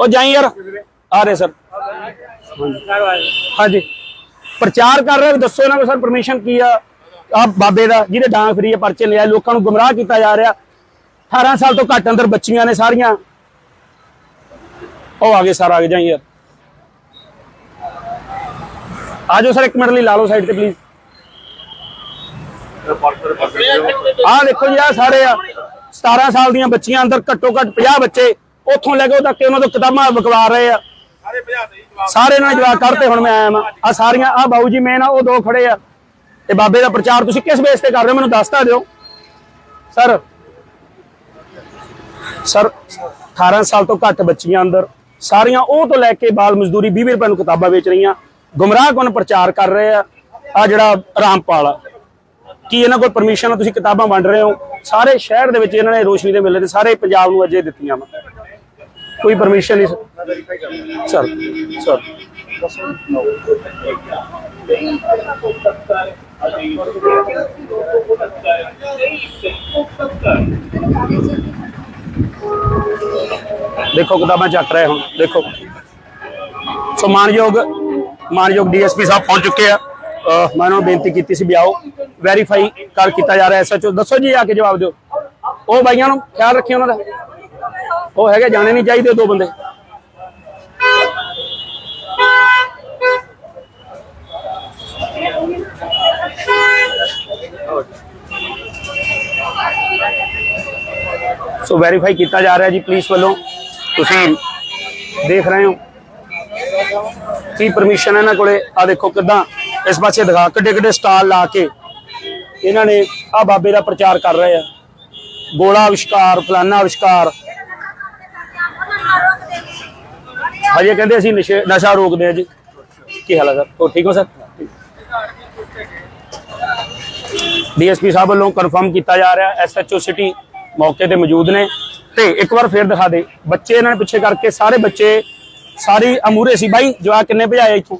ਉਹ ਜਾਈ ਯਾਰ। ਆ ਰਹੇ ਸਰ। ਹਾਂਜੀ। ਪ੍ਰਚਾਰ ਕਰ ਰਹੇ ਦੱਸੋ ਇਹਨਾਂ ਨੂੰ ਸਰ ਪਰਮਿਸ਼ਨ ਕੀ ਆ? ਆ ਬਾਬੇ ਦਾ, ਜਿਹਦੇ ਡਾਂਗ ਫਰੀ ਆ, ਪਰਚੇ ਲਿਆ ਲੋਕਾਂ ਨੂੰ ਗੁੰਮਰਾਹ ਕੀਤਾ ਜਾ ਰਿਹਾ। 18 ਸਾਲ ਤੋਂ ਘੱਟ ਅੰਦਰ ਬੱਚੀਆਂ ਨੇ ਸਾਰੀਆਂ। ਉਹ ਆ ਗਏ, ਸਰ ਆ ਗਏ। ਜਾਈ ਯਾਰ। ਆ ਜਾਓ ਸਰ, ਇੱਕ ਮਿੰਟ ਲਈ ਲਾ ਲਓ ਸਾਈਡ ਤੇ ਪਲੀਜ਼ ਆਹ ਦੇਖੋ ਜੀ ਆ ਸਾਰੇ ਆ। 17 ਸਾਲ ਦੀਆਂ ਬੱਚੀਆਂ, ਅੰਦਰ ਘੱਟੋ ਘੱਟ 50 ਬੱਚੇ। ਉੱਥੋਂ ਲੈ ਕੇ ਉਹ ਤੱਕ ਉਹਨਾਂ ਤੋਂ ਕਿਤਾਬਾਂ ਵਿਕਵਾ ਰਹੇ ਆ। ਸਾਰੇ ਇਹਨਾਂ ਨੇ ਜਵਾਬ ਕਰਤੇ ਹੁਣ ਮੈਂ ਆਇਆ ਮੈਂ ਆ ਸਾਰੀਆਂ ਆ ਬਾਊ ਜੀ ਮੇਨ ਆ, ਉਹ ਦੋ ਖੜੇ ਆ। ਤੇ ਬਾਬੇ ਦਾ ਪ੍ਰਚਾਰ ਤੁਸੀਂ ਕਿਸ ਬੇਸ ਤੇ ਕਰ ਰਹੇ ਹੋ? ਮੈਨੂੰ ਦੱਸ ਦਿਓ। ਸਰ ਸਰ 18 ਸਾਲ ਤੋਂ ਘੱਟ ਬੱਚੀਆਂ ਅੰਦਰ ਸਾਰੀਆਂ ਉਹ ਤੋਂ ਲੈ ਕੇ ਬਾਲ ਮਜ਼ਦੂਰੀ 20 ਰੁਪਏ ਨੂੰ ਕਿਤਾਬਾਂ ਵੇਚ ਰਹੀਆਂ। ਗੁੰਮਰਾਹ ਪ੍ਰਚਾਰ ਕਰ ਰਹੇ ਆ? ਆ ਜਿਹੜਾ ਰਾਮਪਾਲ ਆ। ਕੀ ਇਹਨਾਂ ਕੋਲ ਪਰਮਿਸ਼ਨ ਆ? ਤੁਸੀਂ ਕਿਤਾਬਾਂ ਵੰਡ ਰਹੇ ਹੋ। ਸਾਰੇ ਸ਼ਹਿਰ ਦੇ ਵਿੱਚ ਇਹਨਾਂ ਨੇ ਰੋਸ਼ਨੀ ਦੇ ਮੇਲੇ ਤੇ ਸਾਰੇ ਪੰਜਾਬ ਨੂੰ ਅਜੇ ਦਿੱਤੀਆਂ ਵਾ। ਕੋਈ ਪਰਮਿਸ਼ਨ ਨਹੀਂ, ਸਰ। ਸਰ। ਦੇਖੋ ਕਿਤਾਬਾਂ ਚੱਕ ਰਹੇ ਹੁਣ, ਦੇਖੋ। ਸੋ ਮਾਨਯੋਗ ਮਾਨਯੋਗ ਡੀਐਸਪੀ ਸਾਹਿਬ ਪਹੁੰਚ ਚੁੱਕੇ ਆ। ਮੈਂ ਉਹਨਾਂ ਨੂੰ ਬੇਨਤੀ ਕੀਤੀ ਸੀ ਵੀ ਆਓ ਵੈਰੀਫਾਈ ਕਰ ਕੀਤਾ ਜਾ ਰਿਹਾ ਐਸਐਚਓ ਦੱਸੋ ਜੀ, ਆ ਕੇ ਜਵਾਬ ਦਿਓ। ਉਹ ਬਾਈਆਂ ਨੂੰ ਖਿਆਲ ਰੱਖਿਓ ਉਹਨਾਂ ਦਾ। ਉਹ ਹੈਗੇ, ਜਾਣੇ ਨਹੀਂ ਚਾਹੀਦੇ ਦੋ ਬੰਦੇ। ਸੋ ਵੈਰੀਫਾਈ ਕੀਤਾ ਜਾ ਰਿਹਾ ਜੀ ਪੁਲਿਸ ਵੱਲੋਂ। ਤੁਸੀਂ ਦੇਖ ਰਹੇ ਹੋ ਕੀ ਪਰਮਿਸ਼ਨ ਹੈ ਇਹਨਾਂ ਕੋਲੇ। ਆ ਦੇਖੋ ਕਿਦਾਂ ਇਸ ਪਾਸੇ ਦਿਖਾ, ਕਿੱਡੇ ਕਿੱਡੇ ਸਟਾਲ ਲਾ ਕੇ ਇਹਨਾਂ ਨੇ ਆ ਬਾਬੇ ਦਾ ਪ੍ਰਚਾਰ ਕਰ ਰਹੇ ਆ। ਗੋਲਾ ਆਵਿਸ਼ਕਾਰ, ਫਲਾਨਾ ਆਵਿਸ਼ਕਾਰ। ਹਜੇ ਕਹਿੰਦੇ ਅਸੀਂ ਨਸ਼ੇ, ਨਸ਼ਾ ਰੋਕਦੇ ਆ ਜੀ। ਕੀ ਹਾਲ ਹੈ ਸਰ? ਹੋ ਠੀਕ ਹੋ ਸਰ? ਡੀਐਸਪੀ ਸਾਹਿਬ ਵੱਲੋਂ ਕਨਫਰਮ ਕੀਤਾ ਜਾ ਰਿਹਾ ਐਸਐਚਓ ਸਿਟੀ ਮੌਕੇ ਤੇ ਮੌਜੂਦ ਨੇ। ਤੇ ਇੱਕ ਵਾਰ ਫੇਰ ਦਿਖਾ ਦੇ ਬੱਚੇ ਇਹਨਾਂ ਨੇ ਪਿੱਛੇ ਕਰਕੇ ਸਾਰੇ ਬੱਚੇ ਸਾਰੀ ਅਮੂਰੇ ਸੀ। ਬਾਈ ਜਵਾਕ ਕਿੰਨੇ ਭਜਾਏ ਇੱਥੋਂ?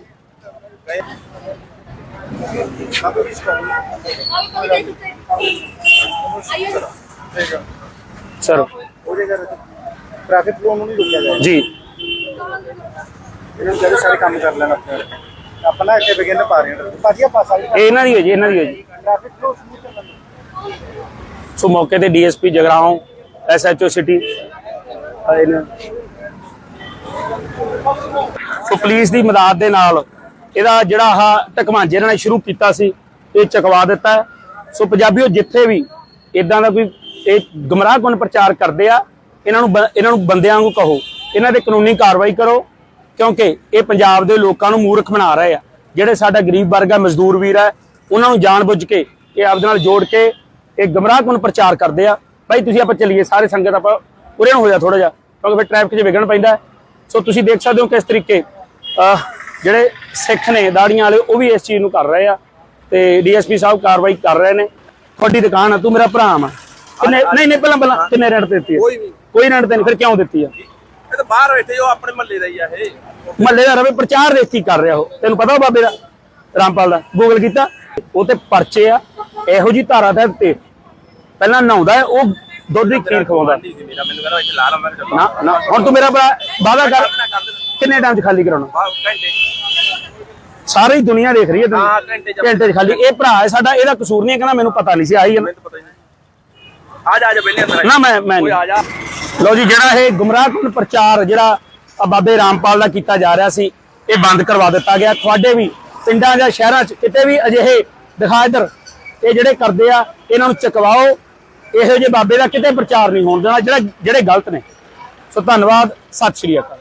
ਸਰ। ਉਹਦੇ ਘਰ ਟ੍ਰੈਫਿਕ ਫਲੋ ਨੂੰ ਨਹੀਂ ਰੁਕਿਆ ਜਾਏ ਜੀ ਇਹਨਾਂ ਜਿਹੜੇ ਸਾਰੇ ਕੰਮ ਕਰ ਲੈਣਾ ਆਪਣੇ ਇੱਥੇ ਬਿਗਿਨ ਪਾ ਰਹੇ ਹਾਂ ਭਾਜੀ ਆਪਾਂ ਸਾਰੀ ਇਹ ਇਹਨਾਂ ਦੀ ਹੈ ਜੀ ਇਹਨਾਂ ਦੀ ਹੈ ਜੀ। ਟ੍ਰੈਫਿਕ ਫਲੋ ਸਮੂਥ ਕਰਨਾ ਸੋ ਮੌਕੇ ਤੇ ਡੀਐਸਪੀ ਜਗਰਾਉਂ, ਐਸਐਚਓ ਸਿਟੀ ਆਏ ਨੇ। ਸੋ ਪੁਲਿਸ ਦੀ ਮਦਦ ਦੇ ਨਾਲ ਇਹਦਾ ਜਿਹੜਾ ਆਹ ਟਕਮਾਂਜੇ ਇਹਨਾਂ ਨੇ ਸ਼ੁਰੂ ਕੀਤਾ ਸੀ, ਇਹ ਚਕਵਾ ਦਿੱਤਾ ਸੋ ਪੰਜਾਬੀਓ, ਜਿੱਥੇ ਵੀ ਇਦਾਂ ਦਾ ਕੋਈ ਇਹ ਗਮਰਾਹਕੁਨ ਪ੍ਰਚਾਰ ਕਰਦੇ ਆ, ਇਹਨਾਂ ਨੂੰ ਇਹਨਾਂ ਨੂੰ ਬੰਦਿਆਂ ਨੂੰ ਕਹੋ। ਇਹਨਾਂ ਦੇ ਕਾਨੂੰਨੀ ਕਾਰਵਾਈ ਕਰੋ, ਕਿਉਂਕਿ ਇਹ ਪੰਜਾਬ ਦੇ ਲੋਕਾਂ ਨੂੰ ਮੂਰਖ ਬਣਾ ਰਹੇ ਆ। ਜਿਹੜੇ ਸਾਡਾ ਗਰੀਬ ਵਰਗ ਆ ਮਜ਼ਦੂਰ ਵੀਰ ਆ ਉਹਨਾਂ ਨੂੰ ਜਾਣਬੁੱਝ ਕੇ ਇਹ ਆਪਦੇ ਨਾਲ ਜੋੜ ਕੇ ਇਹ ਗਮਰਾਹਕੁਨ ਪ੍ਰਚਾਰ ਕਰਦੇ ਆ। ਭਾਈ ਤੁਸੀਂ ਆਪਾਂ ਚੱਲੀਏ ਸਾਰੇ ਸੰਗਤ ਆਪਾਂ ਉਰੇ ਨੂੰ ਹੋ ਜਾ ਥੋੜਾ ਜਿਹਾ ਕਿਉਂਕਿ ਫਿਰ ਟ੍ਰੈਫਿਕ 'ਚ ਵਿਗੜਨ ਪੈਂਦਾ ਹੈ। ਸੋ ਤੁਸੀਂ ਦੇਖ ਸਕਦੇ ਹੋ ਕਿਸ ਤਰੀਕੇ ਜਿਹੜੇ ਸਿੱਖ ਨੇ ਦਾੜੀਆਂ ਵਾਲੇ ਉਹ ਵੀ ਇਸ ਚੀਜ਼ ਨੂੰ ਕਰ ਰਹੇ ਆ। ਤੇ ਡੀਐਸਪੀ ਸਾਹਿਬ ਕਾਰਵਾਈ ਕਰ ਰਹੇ ਨੇ। ਤੁਹਾਡੀ ਦੁਕਾਨ ਆ ਤੂੰ ਮੇਰਾ ਭਰਾ ਆ ਕਿੰਨੇ ਨਹੀਂ ਨਹੀਂ ਪਹਿਲਾਂ ਪਹਿਲਾਂ ਕਿੰਨੇ ਰੈਂਟ ਦਿੱਤੀ ਹੈ ਕੋਈ ਵੀ। ਕੋਈ ਰੈਂਟ ਤੇ ਨਹੀਂ ਫਿਰ ਕਿਉਂ ਦਿੱਤੀ ਆ? ਇਹ ਤਾਂ ਬਾਹਰ ਬੈਠੇ ਜੋ ਆਪਣੇ ਮਹੱਲੇ ਦਾ ਹੀ ਆ ਇਹ। ਮਹੱਲੇ ਦਾ ਰਵੇ ਪ੍ਰਚਾਰ ਦੇਖ ਕੀ ਕਰ ਰਿਹਾ ਉਹ। ਤੈਨੂੰ ਪਤਾ ਬਾਬੇ ਦਾ ਰਾਮਪਾਲ ਦਾ ਗੂਗਲ ਕੀਤਾ। ਉਹ ਤੇ ਪਰਚੇ ਆ ਇਹੋ ਜੀ ਧਾਰਾ ਦੇ ਉੱਤੇ। ਪਹਿਲਾਂ ਨਹਾਉਂਦਾ ਹੈ ਉਹ ਦੁੱਧ ਦੀ ਖੀਰ ਖਵਾਉਂਦਾ। ਹੈ। ਨਹੀਂ ਸੀ ਮੇਰਾ ਮੈਨੂੰ ਕਹਿੰਦਾ ਇੱਥੇ ਲਾ ਲਾ ਮੈਂ ਕਿਹਾ ਨਾ ਨਾ ਹੁਣ ਤੂੰ ਮੇਰਾ ਵਾਦਾ ਕਰ ਕਿੰਨੇ ਟਾਈਮ 'ਚ ਖਾਲੀ ਕਰਾਉਣਾ? ਘੰਟੇ ਸਾਰੀ ਦੁਨੀਆ ਦੇਖ ਰਹੀ ਹੈ ਹਾਂ, ਘੰਟੇ 'ਚ। ਘੰਟੇ 'ਚ ਖਾਲੀ। ਇਹ ਭਰਾ ਹੈ ਸਾਡਾ ਇਹਦਾ ਕਸੂਰ ਨਹੀਂ ਹੈ ਕਹਿੰਦਾ ਮੈਨੂੰ ਪਤਾ ਨਹੀਂ ਸੀ ਆਈ ਮੈਨੂੰ ਤਾਂ ਪਤਾ ਹੀ ਨਹੀਂ। ਆ ਜਾ ਆ ਜਾ ਪਹਿਲੇ ਅੰਦਰ ਨਾ ਮੈਂ ਮੈਂ ਕੋਈ ਨਹੀਂ। ਆ ਜਾ। ਲੋ ਜੀ ਜਿਹੜਾ ਇਹ ਗੁੰਮਰਾਹਕੁਨ ਪ੍ਰਚਾਰ ਜਿਹੜਾ ਬਾਬੇ ਰਾਮਪਾਲ ਦਾ ਕੀਤਾ ਜਾ ਰਿਹਾ ਸੀ ਇਹ ਬੰਦ ਕਰਵਾ ਦਿੱਤਾ ਗਿਆ। ਤੁਹਾਡੇ ਵੀ ਪਿੰਡਾਂ ਜਾਂ ਸ਼ਹਿਰਾਂ 'ਚ ਕਿਤੇ ਵੀ ਅਜਿਹੇ ਦਿਖਾ ਇੱਧਰ ਇਹ ਜਿਹੜੇ ਕਰਦੇ ਆ, ਇਹਨਾਂ ਨੂੰ ਚੁਕਵਾਓ। ਇਹੋ ਜਿਹੇ ਬਾਬੇ ਦਾ ਕਿਤੇ ਪ੍ਰਚਾਰ ਨਹੀਂ ਹੋਣ ਦੇਣਾ, ਜਿਹੜਾ ਜਿਹੜੇ ਗਲਤ ਨੇ। ਸੋ ਧੰਨਵਾਦ, ਸਤਿ ਸ਼੍ਰੀ ਅਕਾਲ।